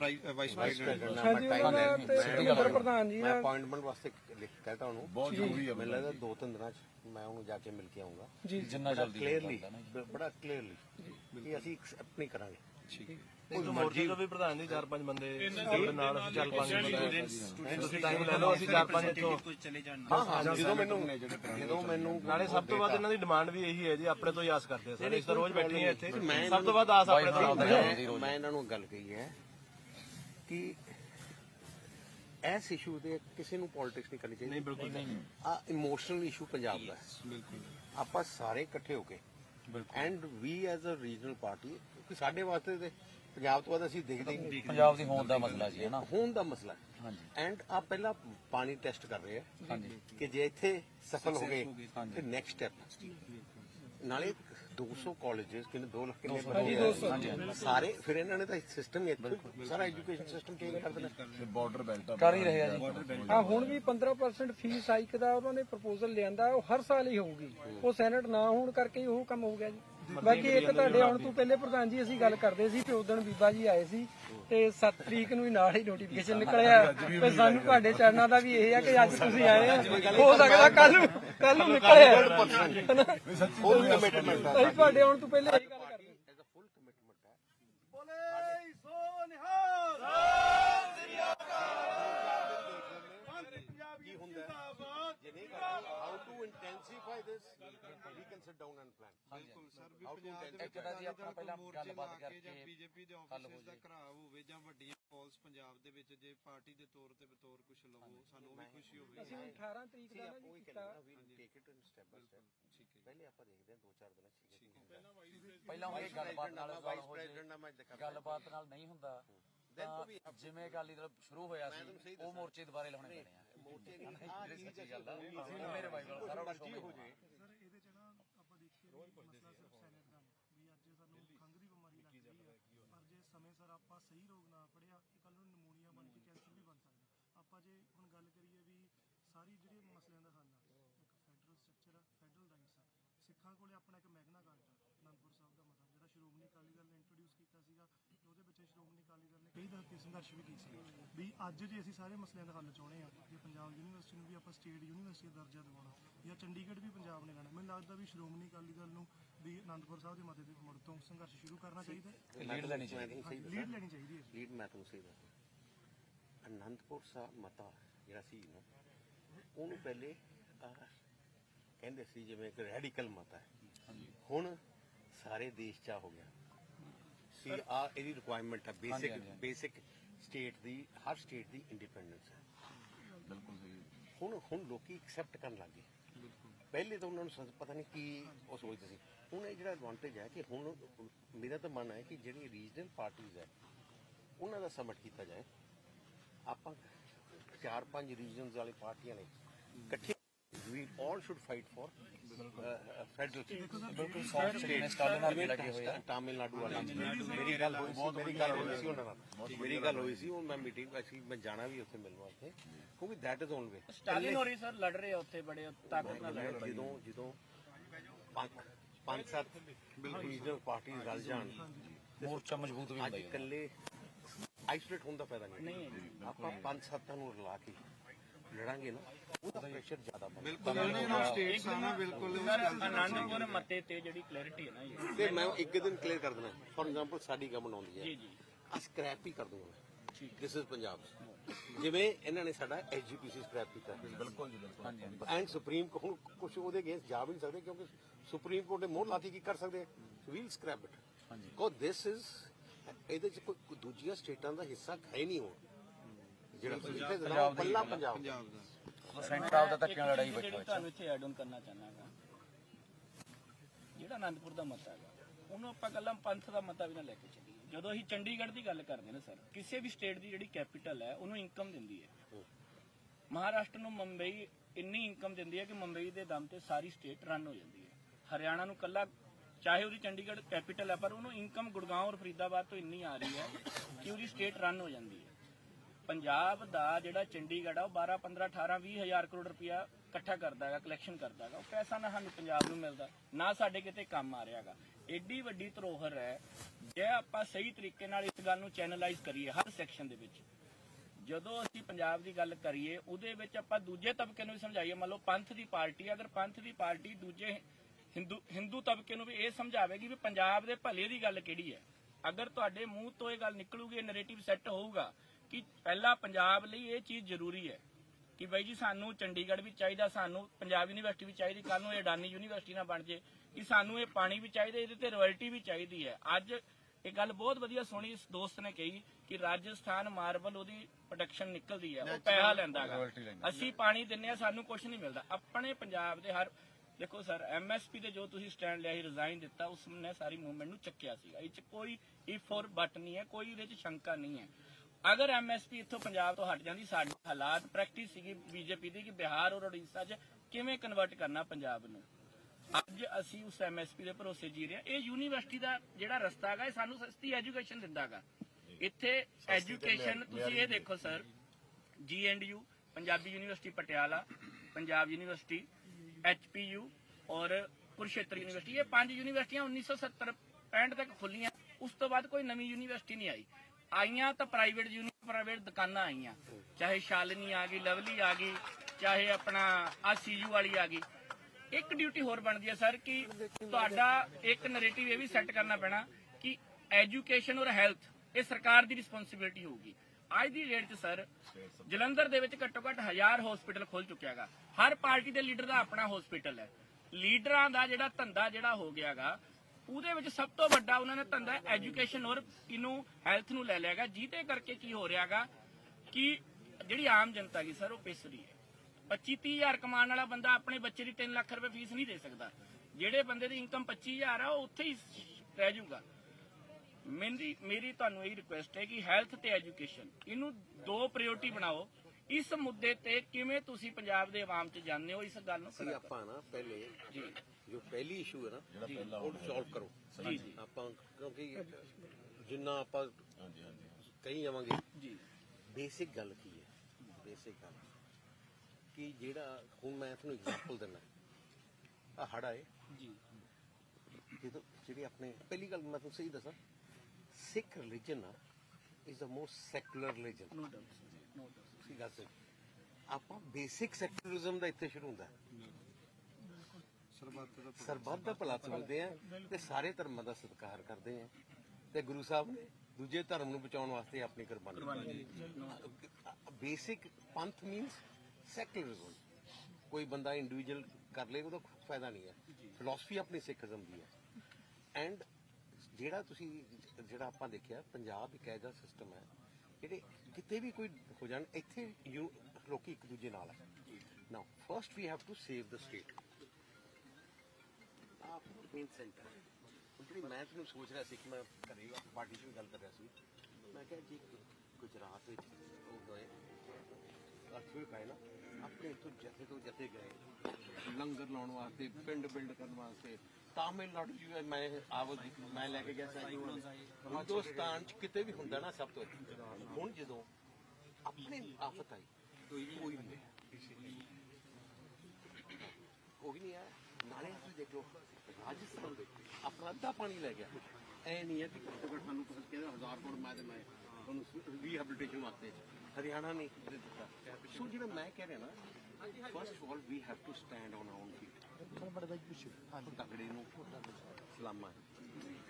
ਰਿਹਾ ਵਾਈਸ ਪ੍ਰੈਜ਼ੀਡੈਂਟ ਹਾਂਜੀ ਉਹਨਾਂ ਦਾ ਤੇ ਮੈਂਬਰ ਪ੍ਰਧਾਨ ਜੀ ਮੈਂ ਨਾਲ ਅਪਾਇੰਟਮੈਂਟ ਵਾਸਤੇ ਲਿਖ ਕਹਤਾ ਉਹਨੂੰ। ਬਹੁਤ ਜ਼ਰੂਰੀ ਹੈ ਮੈਨੂੰ ਲੱਗਦਾ ਦੋ ਤਿੰਨ ਦਿਨਾਂ ਚ ਮੈਂ ਉਹਨੂੰ ਜਾ ਕੇ ਮਿਲ ਕੇ ਆਉਂਗਾ ਜੀ। ਜਿੰਨਾ ਜਲਦੀ ਹੋ ਕਲੀਅਰਲੀ ਸਕਦਾ ਨਾ ਬੜਾ ਕਲੀਅਰਲੀ ਕਿ ਅਸੀਂ ਐਕਸੈਪਟ ਨਹੀਂ ਕਰਾਂਗੇ। ਮੋਰਚੇ ਤੋਂ ਵੀ ਪ੍ਰਧਾਨ ਜੀ ਚਾਰ ਪੰਜ ਬੰਦੇ ਸਾਡੇ ਨਾਲ ਅਸੀਂ ਚਾਰ ਪੰਜ ਬੰਦੇ ਤੁਸੀਂ ਟਾਈਮ ਲੈ ਲਓ ਅਸੀਂ ਚਾਰ ਪੰਜ ਇੱਥੋਂ। ਹਾਂ ਹਾਂ ਜਦੋਂ ਮੈਨੂੰ ਜਦੋਂ ਮੈਨੂੰ ਨਾਲੇ ਸਭ ਤੋਂ ਵੱਧ ਇਹਨਾਂ ਦੀ ਡਿਮਾਂਡ ਵੀ ਇਹੀ ਹੈ ਜੀ ਆਪਣੇ ਤੋਂ ਹੀ ਆਸ ਕਰਦੇ ਆ ਸਾਰੇ। ਇਸ ਤਾਂ ਰੋਜ਼ ਬੈਠੇ ਆ ਇੱਥੇ। ਸਭ ਤੋਂ ਵੱਧ ਆਸ ਆਪਣੇ ਤੋਂ। ਹੀ ਹੈ। ਮੈਂ ਇਹਨਾਂ ਨੂੰ ਗੱਲ ਕਹੀ ਹੈ ਕਿ ਇਸ ਇਸ਼ੂ ਦੇ ਕਿਸੇ ਨੂੰ ਪੋਲਿਟਿਕਸ ਨਹੀਂ ਕਰਨੀ ਚਾਹੀਦੀ। ਨਹੀਂ ਬਿਲਕੁਲ ਨਹੀਂ। ਆ ਇਮੋਸ਼ਨਲ ਇਸ਼ੂ ਪੰਜਾਬ ਦਾ ਹੈ। ਬਿਲਕੁਲ। ਆਪਾਂ ਸਾਰੇ ਇਕੱਠੇ ਹੋ ਕੇ and we as a regional party ਕਿਉਂਕਿ ਸਾਡੇ ਵਾਸਤੇ ਤੇ ਪੰਜਾਬ ਤੋਂ ਬਾਅਦ ਅਸੀਂ ਦੇਖਦੇ ਹੀ ਨਹੀਂ। ਪੰਜਾਬ ਦੀ ਹੋਂਦ ਦਾ ਮਸਲਾ ਜੀ ਹੈ ਨਾ? ਹੋਣ ਦਾ ਮਸਲਾ। ਹਾਂਜੀ। ਐਂਡ ਆ ਪਹਿਲਾਂ ਪਾਣੀ ਟੈਸਟ ਕਰ ਰਹੇ ਆ ਕਿ ਜੇ ਇੱਥੇ ਸਫਲ ਹੋ ਗਏ ਤੇ ਨੈਕਸਟ ਸਟੈਪ ਨਾਲੇ 200 ਕਾਲਜਸ ਕਿੰਨੇ 2 ਲੱਖ ਕਿੰਨੇ ਬਣੇ ਸਾਰੇ ਫਿਰ ਇਹਨਾਂ ਨੇ ਤਾਂ ਸਿਸਟਮ ਹੀ ਇੱਥੇ ਸਾਰਾ ਐਜੂਕੇਸ਼ਨ ਸਿਸਟਮ ਚੇਂਜ ਕਰ ਦੇਣਾ। ਕਰ ਹੀ ਰਹੇ ਆ ਜੀ। ਹਾਂ ਹੁਣ ਵੀ 15% ਫੀਸ ਹਾਈਕ ਦਾ ਉਹਨਾਂ ਨੇ ਪ੍ਰਪੋਜ਼ਲ ਲਿਆਂਦਾ ਉਹ ਹਰ ਸਾਲ ਹੀ ਹੋਊਗੀ। ਉਹ ਸੈਨੇਟ ਨਾ ਹੋਣ ਕਰਕੇ ਹੀ ਉਹ ਕੰਮ ਹੋ ਗਿਆ ਜੀ। ਬਾਕੀ ਇੱਕ ਤੁਹਾਡੇ ਆਉਣ ਤੋਂ ਪਹਿਲੇ ਪ੍ਰਧਾਨ ਜੀ ਅਸੀਂ ਗੱਲ ਕਰਦੇ ਸੀ ਕਿ ਉਦੋਂ ਬੀਬਾ ਜੀ ਆਏ ਸੀ ਤੇ 7 ਤਰੀਕ ਨੂੰ ਹੀ ਨਾਲ ਹੀ ਨੋਟੀਫਿਕੇਸ਼ਨ ਨਿਕਲਿਆ। ਤੇ ਸਾਨੂੰ ਤੁਹਾਡੇ ਚਰਨਾਂ ਦਾ ਵੀ ਇਹ ਆ ਕਿ ਅੱਜ ਤੁਸੀਂ ਆਏ ਆ। ਹੋ ਸਕਦਾ ਕੱਲ ਨੂੰ ਕੱਲ ਨੂੰ ਨਿਕਲਿਆ। ਫੁੱਲ ਕਮਿਟਮੈਂਟ ਹੈ ਅਸੀਂ ਤੁਹਾਡੇ ਆਉਣ ਤੋਂ ਪਹਿਲੇ ਇਹ ਗੱਲ ਕਰਦੇ ਐਜ਼ ਅ ਫੁੱਲ ਕਮਿਟਮੈਂਟ ਹੈ ਬੋਲੇ ਸੋ ਨਿਹਾਲ ਕੀ ਹੁੰਦਾ ਹੈ ਜੇ ਨਹੀਂ ਕਰਦੇ how intensify this we can sit down and plan ਬਿਲਕੁਲ ਸਰ ਵੀ ਪੰਜਾਬ ਦੇ intensify? ਇੱਕ ਤਾਂ ਜੀ ਆਪਣਾ ਪਹਿਲਾਂ ਮੋਰਚੇ ਗੱਲਬਾਤ ਕਰਕੇ ਬੀਜੇਪੀ ਦੇ ਆਫਿਸਿਸ ਦਾ। ਘਰਾਵ ਹੋਵੇ ਜਾਂ ਵੱਡੀਆਂ ਕਾਲਸ ਪੰਜਾਬ ਦੇ ਵਿੱਚ ਜੇ ਪਾਰਟੀ ਦੇ ਤੌਰ ਤੇ ਬਤੌਰ ਕੁਝ ਲਵੋ ਸਾਨੂੰ ਉਹ ਵੀ ਖੁਸ਼ੀ ਹੋਵੇ ਅਸੀਂ ਹੁਣ 18 ਤਰੀਕ ਦਾ ਨਾ ਜੀ ਕੋਈ ਕੀਤਾ। ਕਹਿੰਦਾ we take it in step by step ਪਹਿਲੇ ਆਪਾਂ ਦੇਖਦੇ ਹਾਂ ਦੋ ਚਾਰ ਦਿਨਾਂ ਚ ਠੀਕ ਹੈ ਪਹਿਲਾਂ ਉਹ ਇਹ ਗੱਲਬਾਤ ਨਾਲ ਗੱਲ ਵਾਈਸ ਹੋ ਜੇ ਪ੍ਰੈਜ਼ੀਡੈਂਟ ਨਾਲ ਮੈਂ ਗੱਲਬਾਤ ਨਾਲ ਨਹੀਂ ਹੁੰਦਾ ਤਾਂ ਜਿਵੇਂ ਅਕਾਲੀ ਦਲ ਸ਼ੁਰੂ ਹੋਇਆ ਸੀ ਉਹ ਮੋਰਚੇ ਦੁਬਾਰੇ ਲਾਉਣੇ ਪੈਣੇ ਆ। ਮੋਰਚੇ ਨਹੀਂ ਜਿਹੜੀ ਸੱਚੀ ਗੱਲ ਆ ਮੇਰੇ ਬਾਈਬਲ ਸਾਰਾ ਕੁਝ ਹੋ ਜਾਏ ਸਰ ਇਹਦੇ ਚ ਨਾ ਆਪਾਂ ਦੇਖੀਏ ਮਸਲਾ ਸਿਰਫ ਸੈਨੇਟ ਦਾ ਵੀ ਅੱਜ ਸਾਨੂੰ ਖੰਘ ਦੀ ਬਿਮਾਰੀ ਲੱਗ ਰਹੀ ਹੈ ਪਰ ਜੇ ਸਮੇਂ ਸਿਰ ਆਪਾਂ ਸਹੀ ਰੋਗ ਨਾ ਫੜਿਆ ਇਹ ਕੱਲ ਨੂੰ ਨਮੂਨੀਆ ਬਣ ਕੇ ਕੈਂਸਰ ਵੀ ਬਣ ਸਕਦਾ ਆਪਾਂ ਜੇ ਹੁਣ ਗੱਲ ਕਰੀਏ ਵੀ ਸਾਰੀ ਜਿਹੜੇ ਮਸਲਿਆਂ ਦਾ ਹੱਲ ਆ ਇੱਕ ਫੈਡਰਲ ਸਟਰਕਚਰ ਆ ਫੈਡਰਲ ਰਾਈਟਸ ਆ ਸਿੱਖਾਂ ਕੋਲੇ ਆਪਣਾ ਇੱਕ ਮੈਗਨਾ ਕਾਰਟਾ ਅਨੰਦਪੁਰ ਸਾਹਿਬ ਦਾ ਮਤਾ ਜਿਹੜਾ ਸ਼੍ਰੋਮਣੀ ਅਕਾਲੀ ਦਲ ਨੇ ਕੀਤਾ ਸੀਗਾ ਤੇ ਉਹਦੇ ਵਿੱਚ ਸ਼੍ਰੋਮਣੀ ਅਕਾਲੀ ਦਲ ਨੇ ਕਈ ਦਹਾਕੇ ਸੰਘਰਸ਼ ਵੀ ਕੀਤੇ ਵੀ ਅੱਜ ਜੇ ਅਸੀਂ ਸਾਰੇ ਮਸਲਿਆਂ ਦਾ ਹੱਲ ਚਾਹੁੰਦੇ ਆ ਜੇ ਪੰਜਾਬ ਯੂਨੀਵਰਸਿਟੀ ਨੂੰ ਵੀ ਆਪਾਂ ਸਟੇਟ ਯੂਨੀਵਰਸਿਟੀ ਦਾ ਦਰਜਾ ਦਿਵਾਉਣਾ ਜਾਂ ਚੰਡੀਗੜ੍ਹ ਵੀ ਪੰਜਾਬ ਨੇ ਲੈਣਾ ਮੈਨੂੰ ਲੱਗਦਾ ਵੀ ਸ਼੍ਰੋਮਣੀ ਅਕਾਲੀ ਦਲ ਨੂੰ ਵੀ ਅਨੰਦਪੁਰ ਸਾਹਿਬ ਦੇ ਮਤੇ ਤੇ ਮੁੜ ਤੋਂ ਸੰਘਰਸ਼ ਸ਼ੁਰੂ ਕਰਨਾ ਚਾਹੀਦਾ। ਹੈ ਲੀਡ ਲੈਣੀ ਚਾਹੀਦੀ। ਲੀਡ ਲੈਣੀ ਚਾਹੀਦੀ ਹੈ ਲੀਡ ਮੈਂ ਤੁਹਾਨੂੰ ਸਹੀ ਦੱਸਾਂ। ਅਨੰਦਪੁਰ ਸਾਹਿਬ ਮਤਾ ਜਿਹੜਾ ਸੀ ਨਾ ਉਹਨੂੰ ਪਹਿਲੇ ਕਹਿੰਦੇ ਸੀ ਜਿਵੇਂ ਇੱਕ ਰੈਡੀਕਲ ਮਤਾ ਹੈ। ਹੁਣ ਸਾਰੇ ਦੇਸ਼ ਚ ਹੋ ਗਿਆ। ਸੀ ਆ ਇਹਦੀ ਰਿਕੁਆਇਰਮੈਂਟ ਹੈ ਬੇਸਿਕ ਬੇਸਿਕ ਸਟੇਟ ਦੀ ਹਰ ਸਟੇਟ ਦੀ ਇੰਡੀਪੈਂਡੈਂਸ ਹੈ। ਬਿਲਕੁਲ ਸਹੀ ਹੁਣ ਹੁਣ ਲੋਕੀ ਐਕਸੈਪਟ ਕਰਨ ਲੱਗੇ ਪਹਿਲੇ ਤਾਂ ਉਹਨਾਂ ਨੂੰ ਪਤਾ ਨਹੀਂ ਕੀ ਉਹ ਸੋਚਦੇ ਸੀ। ਹੁਣ ਇਹ ਜਿਹੜਾ ਐਡਵਾਂਟੇਜ ਹੈ ਕਿ ਹੁਣ ਮੇਰਾ ਤਾਂ ਮਨ ਹੈ ਕਿ ਜਿਹੜੀ ਰੀਜਨਲ ਪਾਰਟੀਆਂ ਹੈ ਉਹਨਾਂ ਦਾ ਸਮਟ ਕੀਤਾ ਜਾਏ। ਆਪਾਂ ਚਾਰ ਪੰਜ ਰੀਜਨਸ ਵਾਲੀ ਪਾਰਟੀਆਂ ਨੇ ਇਕੱਠੇ we all should fight for federal ਬਿਲਕੁਲ ਸੌਫਟ ਸਟੇਟ ਨੇ ਸਟਾਲਿਨ ਨਾਲ ਵੀ ਲੱਗੇ ਹੋਏ ਆ ਤਾਮਿਲਨਾਡੂ ਵਾਲੇ ਮੇਰੀ ਗੱਲ ਹੋਈ ਸੀ ਮੇਰੀ ਗੱਲ ਹੋਈ ਸੀ ਉਹਨਾਂ ਨਾਲ ਮੇਰੀ ਗੱਲ ਹੋਈ ਸੀ ਉਹ ਮੈਂ ਮੀਟਿੰਗ ਐਕਚੁਅਲੀ ਮੈਂ ਜਾਣਾ ਵੀ ਉੱਥੇ ਮਿਲਣ ਵਾਸਤੇ ਕਿਉਂਕਿ ਦੈਟ ਇਜ਼ ਓਨਲੀ ਸਟਾਲਿਨ ਹੋਰੀ ਸਰ ਲੜ ਰਹੇ ਆ ਉੱਥੇ ਬੜੇ ਤਾਕਤ ਨਾਲ ਲੜ ਰਹੇ ਜਦੋਂ ਜਦੋਂ ਪੰਜ ਸੱਤ ਰੀਜਨਲ ਪਾਰਟੀ ਰਲ ਜਾਣ ਮੋਰਚਾ ਮਜ਼ਬੂਤ ਵੀ ਹੁੰਦਾ ਹੈ ਇਕੱਲੇ ਆਈਸੋਲੇਟ ਹੋਣ ਦਾ ਫਾਇਦਾ ਨਹੀਂ ਆਪਾਂ ਪੰਜ ਸੱਤਾਂ ਨੂੰ ਰਲਾ ਕੇ ਲੜਾਂਗੇ ਨਾ ਉਹਦਾ ਪ੍ਰੈਸ਼ਰ ਜ਼ਿਆਦਾ ਬਣਦਾ ਸਰ ਆਨੰਦਪੁਰ ਮਤੇ ਤੇ ਜਿਹੜੀ ਕਲੈਰਿਟੀ ਹੈ ਨਾ ਜੀ ਤੇ ਮੈਂ ਇੱਕ ਦਿਨ ਕਲੀਅਰ ਕਰ ਦੇਣਾ ਫੋਰ ਐਗਜ਼ਾਮਪਲ ਸਾਡੀ ਗਵਰਨਮੈਂਟ ਆਉਂਦੀ ਹੈ। ਜੀ ਜੀ। ਆ ਸਕ੍ਰੈਪ ਹੀ ਕਰ ਦੂੰਗਾ ਮੈਂ। ਦਿਸ ਇਜ਼ ਪੰਜਾਬ ਜਿਵੇਂ ਇਹਨਾਂ ਨੇ ਸਾਡਾ ਐਸਜੀਪੀਸੀ ਸਕ੍ਰੈਪ ਕੀਤਾ। ਬਿਲਕੁਲ ਜੀ ਬਿਲਕੁਲ। ਐਂਡ ਸੁਪਰੀਮ ਕੋਰਟ ਹੁਣ ਕੁਝ ਉਹਦੇ ਅਗੇਂਸਟ ਜਾ ਵੀ ਨਹੀਂ ਸਕਦੇ ਕਿਉਂਕਿ ਸੁਪਰੀਮ ਕੋਰਟ ਨੇ ਮੋਹਰ ਲਾਤੀ ਕੀ ਕਰ ਸਕਦੇ ਵੀਲ ਸਕ੍ਰੈਪ ਇਟ ਹਾਂਜੀ। ਕੋ ਦਿਸ ਇਜ਼ ਇਹਦੇ ਚ ਕੋਈ ਦੂਜੀਆਂ ਸਟੇਟਾਂ ਦਾ ਹਿੱਸਾ ਹੈ ਹੀ ਨਹੀਂ ਹੋ ਜਿਹੜਾ ਪੰਜਾਬ ਪੱਲਾ ਪੰਜਾਬ ਦਾ। ਸੈਂਟਰ ਆਫ ਦਾ ਧੱਕਿਆਂ ਲੜਾਈ ਬੈਠਾ ਤੁਹਾਨੂੰ ਇੱਥੇ ਐਡ ਆਨ ਕਰਨਾ ਚਾਹਨਾਗਾ ਜਿਹੜਾ ਆਨੰਦਪੁਰ ਦਾ ਮਤਾ ਹੈਗਾ ਉਹਨੂੰ ਆਪਾਂ ਗੱਲਾਂ ਪੰਥ ਦਾ ਮਤਾ ਵੀ ਨਾ ਲੈ ਕੇ ਚੱਲੀਏ। ਜਦੋਂ ਅਸੀਂ ਚੰਡੀਗੜ੍ਹ ਦੀ ਗੱਲ ਕਰਦੇ ਨਾ ਸਰ ਕਿਸੇ ਵੀ ਸਟੇਟ ਦੀ ਜਿਹੜੀ ਕੈਪੀਟਲ ਹੈ ਉਹਨੂੰ ਇਨਕਮ ਦਿੰਦੀ ਹੈ। ਮਹਾਰਾਸ਼ਟਰ ਨੂੰ ਮੁੰਬਈ ਇੰਨੀ ਇਨਕਮ ਦਿੰਦੀ ਹੈ ਕਿ ਮੁੰਬਈ ਦੇ ਦਮ ਤੇ ਸਾਰੀ ਸਟੇਟ ਰਨ ਹੋ ਜਾਂਦੀ ਹੈ। ਹਰਿਆਣਾ ਨੂੰ ਕੱਲਾ ਚਾਹੇ ਉਹਦੀ ਚੰਡੀਗੜ੍ਹ ਕੈਪੀਟਲ ਹੈ ਪਰ ਉਹਨੂੰ ਇਨਕਮ ਗੁੜਗਾਉਂ ਔਰ ਫਰੀਦਾਬਾਦ ਤੋਂ ਇੰਨੀ ਆ ਰਹੀ ਹੈ ਕਿ ਉਹਦੀ ਸਟੇਟ ਰਨ ਹੋ ਜਾਂਦੀ ਹੈ। ਪੰਜਾਬ ਦਾ ਜਿਹੜਾ ਚੰਡੀਗੜ੍ਹ ਆ, ਉਹ 12 15 18 20 ਹਜ਼ਾਰ ਕਰੋੜ ਰੁਪਇਆ ਇਕੱਠਾ ਕਰਦਾ ਹੈਗਾ ਕਲੈਕਸ਼ਨ ਕਰਦਾ ਹੈਗਾ। ਉਹ ਪੈਸਾ ਨਾ ਸਾਨੂੰ ਪੰਜਾਬ ਨੂੰ ਮਿਲਦਾ, ਨਾ ਸਾਡੇ ਕਿਤੇ ਕੰਮ ਆ ਰਿਹਾਗਾ ਏਡੀ ਵੱਡੀ ਧਰੋਹਰ ਹੈ, ਜੇ ਆਪਾਂ ਸਹੀ ਤਰੀਕੇ ਨਾਲ ਇਸ ਗੱਲ ਨੂੰ ਚੈਨਲਾਈਜ਼ ਕਰੀਏ, ਹਰ ਸੈਕਸ਼ਨ ਦੇ ਵਿੱਚ, ਜਦੋਂ ਅਸੀਂ ਪੰਜਾਬ ਦੀ ਗੱਲ ਕਰੀਏ, ਉਹਦੇ ਵਿੱਚ ਆਪਾਂ ਦੂਜੇ ਤਬਕੇ ਨੂੰ ਵੀ ਸਮਝਾਈਏ। ਮੰਨ ਲਓ, ਪੰਥ ਦੀ ਪਾਰਟੀ ਅਗਰ ਪੰਥ ਦੀ ਪਾਰਟੀ ਦੂਜੇ ਹਿੰਦੂ ਹਿੰਦੂ ਤਬਕੇ ਨੂੰ ਵੀ ਇਹ ਸਮਝਾਵੇਗੀ ਵੀ ਪੰਜਾਬ ਦੇ ਭਲੇ ਦੀ ਗੱਲ ਕਿਹੜੀ ਹੈ। ਅਗਰ ਤੁਹਾਡੇ ਮੂੰਹ ਤੋਂ ਇਹ ਗੱਲ ਨਿਕਲੂਗੀ, ਇਹ ਨੈਰੇਟਿਵ ਸੈੱਟ ਹੋਊਗਾ ਕਿ ਪਹਿਲਾਂ ਪੰਜਾਬ ਲਈ ਇਹ ਚੀਜ਼ ਜ਼ਰੂਰੀ ਹੈ ਕਿ ਬਾਈ ਜੀ ਸਾਨੂੰ ਚੰਡੀਗੜ੍ਹ ਵੀ ਚਾਹੀਦਾ ਸਾਨੂੰ ਪੰਜਾਬ ਯੂਨੀਵਰਸਿਟੀ ਵੀ ਚਾਹੀਦੀ ਕੱਲ ਨੂੰ ਇਹ ਅਡਾਨੀ ਯੂਨੀਵਰਸਿਟੀ ਨਾ ਬਣ ਜੇ ਕਿ ਸਾਨੂੰ ਇਹ ਪਾਣੀ ਵੀ ਚਾਹੀਦਾ ਇਹਦੇ ਤੇ ਰਾਇਲਟੀ ਵੀ ਚਾਹੀਦੀ ਹੈ। ਅੱਜ ਇਹ ਗੱਲ ਬਹੁਤ ਵਧੀਆ ਸੁਣੀ ਇਸ ਦੋਸਤ ਨੇ ਕਹੀ ਕਿ ਰਾਜਸਥਾਨ ਮਾਰਬਲ ਉਹਦੀ ਪ੍ਰੋਡਕਸ਼ਨ ਨਿਕਲਦੀ ਹੈ ਉਹ ਪੈਸਾ ਲੈਂਦਾਗਾ ਅਸੀਂ ਪਾਣੀ ਦਿੰਨੇ ਆ ਸਾਨੂੰ ਕੁਝ ਨਹੀਂ ਮਿਲਦਾ। ਆਪਣੇ ਪੰਜਾਬ ਦੇ ਹਰ ਦੇਖੋ ਸਰ ਐਮਐਸਪੀ ਤੇ ਜੋ ਤੁਸੀਂ ਸਟੈਂਡ ਲਿਆ ਸੀ ਰਿਜ਼ਾਈਨ ਦਿੱਤਾ ਉਸ ਨੇ ਸਾਰੀ ਮੂਵਮੈਂਟ ਨੂੰ ਚੱਕਿਆ ਸੀਗਾ। ਇਹ ਚ ਕੋਈ ਇਫ ਔਰ ਬਟ ਨਹੀਂ ਹੈ ਕੋਈ ਇਹਦੇ ਚ ਸ਼ੰਕਾ ਨਹੀਂ ਹੈ। ਅਗਰ ਐਮਐਸਪੀ ਇੱਥੋਂ ਪੰਜਾਬ ਤੋਂ ਹਟ ਜਾਂਦੀ ਸਾਡੇ ਹਾਲਾਤ ਪ੍ਰੈਕਟਿਸ ਸੀਗੀ ਬੀਜੇਪੀ ਦੀ ਕਿ ਬਿਹਾਰ ਔਰ ਉੜੀਸਾ 'ਚ ਕਿਵੇਂ ਕਨਵਰਟ ਕਰਨਾ ਪੰਜਾਬ ਨੂੰ? ਅੱਜ ਅਸੀਂ ਉਸ ਐਮਐਸਪੀ ਦੇ ਭਰੋਸੇ ਜੀ ਰਹੇ ਹਾਂ। ਇਹ ਯੂਨੀਵਰਸਿਟੀ ਦਾ ਜਿਹੜਾ ਰਸਤਾ ਹੈਗਾ ਇਹ ਸਾਨੂੰ ਸਸਤੀ ਐਜੂਕੇਸ਼ਨ ਦਿੰਦਾਗਾ। ਇੱਥੇ ਐਜੂਕੇਸ਼ਨ ਤੁਸੀਂ ਇਹ ਦੇਖੋ sir GNDU Punjabi university Patiala Punjab university HPU ਔਰ ਕੁਰਸ਼ੇਤਰ ਯੂਨੀਵਰਸਿਟੀ। ਇਹ ਪੰਜ ਯੂਨੀਵਰਸਿਟੀਆਂ 1970 65 ਤੱਕ ਖੁੱਲੀਆਂ ਉਸ ਤੋਂ ਬਾਅਦ ਕੋਈ ਨਵੀਂ ਯੂਨੀਵਰਸਿਟੀ ਨਹੀਂ ਆਈ। ਆਈਆਂ ਤਾਂ ਪ੍ਰਾਈਵੇਟ ਯੂਨੀ ਪ੍ਰਾਈਵੇਟ ਦੁਕਾਨਾਂ ਆਈਆਂ। ਚਾਹੇ ਸ਼ਾਲਿਨੀ ਆ ਗਈ, ਲਵਲੀ ਆ ਗਈ, ਚਾਹੇ ਆਪਣਾ ਆ ਸੀਯੂ ਵਾਲੀ ਆ ਗਈ। ਇੱਕ ਡਿਊਟੀ ਹੋਰ ਬਣਦੀ ਹੈ ਸਰ ਕਿ ਤੁਹਾਡਾ ਇੱਕ ਨੈਰੇਟਿਵ ਇਹ ਵੀ ਸੈੱਟ ਕਰਨਾ ਪੈਣਾ ਕਿ ਐਜੂਕੇਸ਼ਨ ਔਰ ਹੈਲਥ ਇਹ ਸਰਕਾਰ ਦੀ ਰਿਸਪੌਂਸਿਬਿਲਟੀ ਹੋਊਗੀ। ਅੱਜ ਦੀ ਡੇਟ 'ਚ ਸਰ, ਜਲੰਧਰ ਦੇ ਵਿੱਚ ਘੱਟੋ ਘੱਟ 1000 ਹਸਪੀਟਲ ਖੁੱਲ ਚੁੱਕਿਆਗਾ ਹਰ ਪਾਰਟੀ ਦੇ ਲੀਡਰ ਦਾ ਆਪਣਾ ਹਸਪੀਟਲ ਹੈ। ਲੀਡਰਾਂ ਦਾ ਜਿਹੜਾ ਧੰਦਾ ਜਿਹੜਾ ਹੋ ਗਿਆਗਾ ਉਹਦੇ ਵਿੱਚ ਸਭ ਤੋਂ ਵੱਡਾ ਉਹਨਾਂ ਨੇ ਧੰਦਾ ਐਜੂਕੇਸ਼ਨ ਔਰ ਇਹਨੂੰ ਹੈਲਥ ਨੂੰ ਲੈ ਲਿਆਗਾ। ਜਿਹਦੇ ਕਰਕੇ ਕੀ ਹੋ ਰਿਹਾਗਾ ਕਿ ਜਿਹੜੀ ਆਮ ਜਨਤਾ ਕੀ ਸਰ, ਉਹ ਪਿਸ ਰਹੀ ਹੈ। 25 30000 ਕਮਾਉਣ ਵਾਲਾ ਬੰਦਾ ਆਪਣੇ ਬੱਚੇ ਦੀ 3 ਲੱਖ ਰੁਪਏ ਫੀਸ ਨਹੀਂ ਦੇ ਸਕਦਾ। ਜਿਹੜੇ ਬੰਦੇ ਦੀ ਇਨਕਮ 25000 ਆ, ਉਹ ਉੱਥੇ ਹੀ ਰਹਿ ਜਾਊਗਾ। ਮੇਰੀ ਮੇਰੀ ਤੁਹਾਨੂੰ ਇਹ ਰਿਕੁਐਸਟ ਹੈ ਕਿ ਹੈਲਥ ਤੇ ਐਜੂਕੇਸ਼ਨ ਇਹਨੂੰ ਦੋ ਪ੍ਰਾਇੋਰਟੀ ਬਣਾਓ। ਇਸ ਮੁੱਦੇ ਤੇ ਕਿਵੇਂ ਤੁਸੀਂ ਪੰਜਾਬ ਦੇ ਆਵਾਮ 'ਚ ਜਾਂਦੇ ਹੋ ਇਸ ਗੱਲ ਨੂੰ ਸੀ ਖੜਾ ਕਰੋ। ਆਪਾਂ ਨਾ ਪਹਿਲੇ ਜੀ। ਜੋ ਪਹਿਲੀ ਇਸ਼ੂ ਹੈ ਨਾ ਉਹ ਸੋਲਵ ਕਰੋ। ਜੀ ਜੀ ਆਪਾਂ ਕਿਉਂਕਿ ਜਿੰਨਾ ਆਪਾਂ ਕਹੀ ਜਾਵਾਂਗੇ। ਜੀ। ਬੇਸਿਕ ਗੱਲ ਕੀ ਹੈ? ਬੇਸਿਕ ਗੱਲ ਕਿ ਜਿਹੜਾ ਹੁਣ ਮੈਂ ਤੁਹਾਨੂੰ ਐਗਜ਼ਾਮਪਲ ਦਿੰਦਾ। ਆ ਹੜਾ ਹੈ ਜੀ। ਜਦੋਂ ਜਿਹੜੇ ਆਪਣੇ ਪਹਿਲੀ ਗੱਲ ਮੈਂ ਤੁਹਾਨੂੰ ਸਹੀ ਦੱਸਾਂ ਸਿੱਖ ਰਿਲੀਜਨ ਆ is the most secular religion ਆਪਾਂ ਬੇਸਿਕ ਸੈਕੂਲਰਿਜ਼ਮ ਦਾ ਇੱਥੇ ਸ਼ੁਰੂ ਹੁੰਦਾ। ਸਰਬੱਤ ਦਾ ਭਲਾ। ਸਮਝਦੇ ਆ ਤੇ ਸਾਰੇ ਧਰਮਾਂ ਦਾ ਸਤਿਕਾਰ ਕਰਦੇ ਆ। ਤੇ ਗੁਰੂ ਸਾਹਿਬ ਨੇ ਦੂਜੇ ਧਰਮ ਨੂੰ ਬਚਾਉਣ ਵਾਸਤੇ ਆਪਣੀ ਕੁਰਬਾਨੀ ਬੇਸਿਕ ਪੰਥ ਮੀਨਸ ਸੈਕੂਲਰਿਜ਼ਮ ਕੋਈ ਬੰਦਾ ਇੰਡੀਵਿਜੂਅਲ ਕਰ ਲੇ ਉਹਦਾ ਫਾਇਦਾ ਨਹੀਂ ਹੈ। ਫਿਲਾਸਫੀ ਆਪਣੀ ਸਿੱਖੀਜ਼ਮ ਦੀ ਹੈ। ਐਂਡ ਜਿਹੜਾ ਤੁਸੀਂ ਜਿਹੜਾ ਆਪਾਂ ਦੇਖਿਆ ਪੰਜਾਬ ਇੱਕ ਐਜਾ ਸਿਸਟਮ ਹੈ ਜਿਹੜੇ ਕਿਤੇ ਵੀ ਕੋਈ ਹੋ ਜਾਣ, ਇੱਥੇ ਯੂ- ਲੋਕੀ ਇੱਕ ਦੂਜੇ ਨਾਲ ਹੈ now first we have to save the state ਆਪ ਮੇਨ ਸੈਂਟਰ ਜਿਹੜੀ ਮੈਂ ਤੁਹਾਨੂੰ ਸੋਚ ਰਿਹਾ ਸੀ ਕਿ ਮੈਂ ਘਰੇ ਪਾਰਟੀ 'ਚ ਵੀ ਗੱਲ ਕਰ ਰਿਹਾ ਸੀ, ਮੈਂ ਕਿਹਾ ਜੀ, ਗੁਜਰਾਤ ਵਿੱਚ ਉਹ ਗਏ ਅਰਥਵੇ ਪਏ ਨਾ, ਆਪਣੇ ਤੋਂ ਜਥੇ ਤੋਂ ਜਥੇ ਗਏ, ਲੰਗਰ ਲਾਉਣ ਵਾਸਤੇ ਪਿੰਡ ਬਿਲਡ ਕਰਨ ਵਾਸਤੇ ਤਾਮਿਲਨਾਡੂ ਜੀ ਮੈਂ ਆਵਦ ਮੈਂ ਲੈ ਕੇ ਗਿਆ ਸੀ। ਹਿੰਦੁਸਤਾਨ ਚ ਕਿਤੇ ਵੀ ਹੁੰਦਾ ਨਾ ਸਭ ਤੋਂ ਹੁਣ ਜਦੋਂ ਆਪਣੇ ਆਫਤ ਆਈ, ਕੋਈ ਨਹੀਂ ਕੋਈ ਨਹੀਂ ਆਇਆ। ਨਾਲੇ ਤੁਸੀਂ ਦੇਖ ਲਓ, ਰਾਜਸਥਾਨ ਦੇ ਆਪਣਾ ਅੱਧਾ ਪਾਣੀ ਲੈ ਗਿਆ। ਐ ਨਹੀਂ ਹੈ ਕਿ ਘੱਟੋ ਘੱਟ ਸਾਨੂੰ ਕਹਿੰਦਾ ਹਜ਼ਾਰ ਕਰੋੜ ਮੈਂ ਤੇ ਮੈਂ ਤੁਹਾਨੂੰ ਰੀਹੈਬਿਲਿਟੇਸ਼ਨ ਵਾਸਤੇ ਹਰਿਆਣਾ ਨੇ ਦਿੱਤਾ। ਸੋ ਜਿਹੜਾ ਮੈਂ ਕਹਿ ਰਿਹਾ ਨਾ first of all we have to stand on our feet ਤਗੜੇ ਨੂੰ ਸਲਾਮਾਂ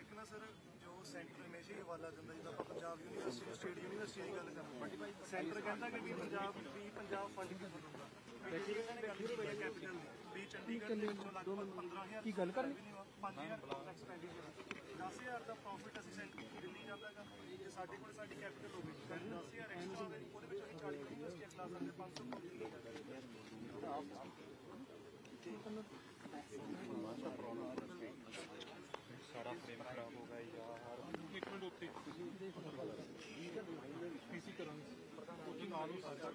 ਇੱਕ ਨਾ ਸਰ ਜੋ ਸੈਂਟਰ ਹਮੇਸ਼ਾ ਹੀ ਹਵਾਲਾ ਦਿੰਦਾ ਜਿੱਦਾਂ ਆਪਾਂ ਪੰਜਾਬ ਯੂਨੀਵਰਸਿਟੀ ਸਟੇਟ ਯੂਨੀਵਰਸਿਟੀ ਦੀ ਗੱਲ ਕਰਦੇ ਸੈਂਟਰ ਕਹਿੰਦਾ ਕਿ ਵੀ ਪੰਜਾਬ ਵੀ ਪੰਜਾਬ ਫੰਡ ਕਿੱਥੋਂ ਦਊਗਾ ਗੱਲ ਹੋਈ ਹੈ ਕੈਪੀਟਲ ਵੀ ਚੰਡੀਗੜ੍ਹ ਦੇ ਵਿੱਚੋਂ ਲਗਭਗ 15000 ਕੀ ਗੱਲ ਕਰਨੀ 5000 ਕਰੋੜ ਐਕਸਪੈਂਡੀਚਰ 10000 ਦਾ ਪ੍ਰੋਫਿਟ ਅਸੀਂ ਸੈਂਟਰ ਦਿੱਲੀ ਜਾਂਦਾ ਜੇ ਸਾਡੇ ਕੋਲ ਸਾਡੀ ਕੈਪੀਟਲ ਹੋਵੇ 10000 ਐਕਸਟਰਾ ਉਹਦੇ ਵਿੱਚ ਅਸੀਂ 40 ਯੂਨੀਵਰਸਿਟੀਆਂ ਖਿਲਾ ਸਕਦੇ 500 ਕਰੋੜ ਸਾਰਾ ਫਰੇਮ ਖਰਾਬ ਹੋ ਗਿਆ ਯਾਰ। ਇੱਕ ਮਿੰਟ ਉੱਤੇ ਪੀਸੀ ਕਰਾਂਗੇ। ਉਹ ਨਾਲ ਨੂੰ ਸਾਡਾ।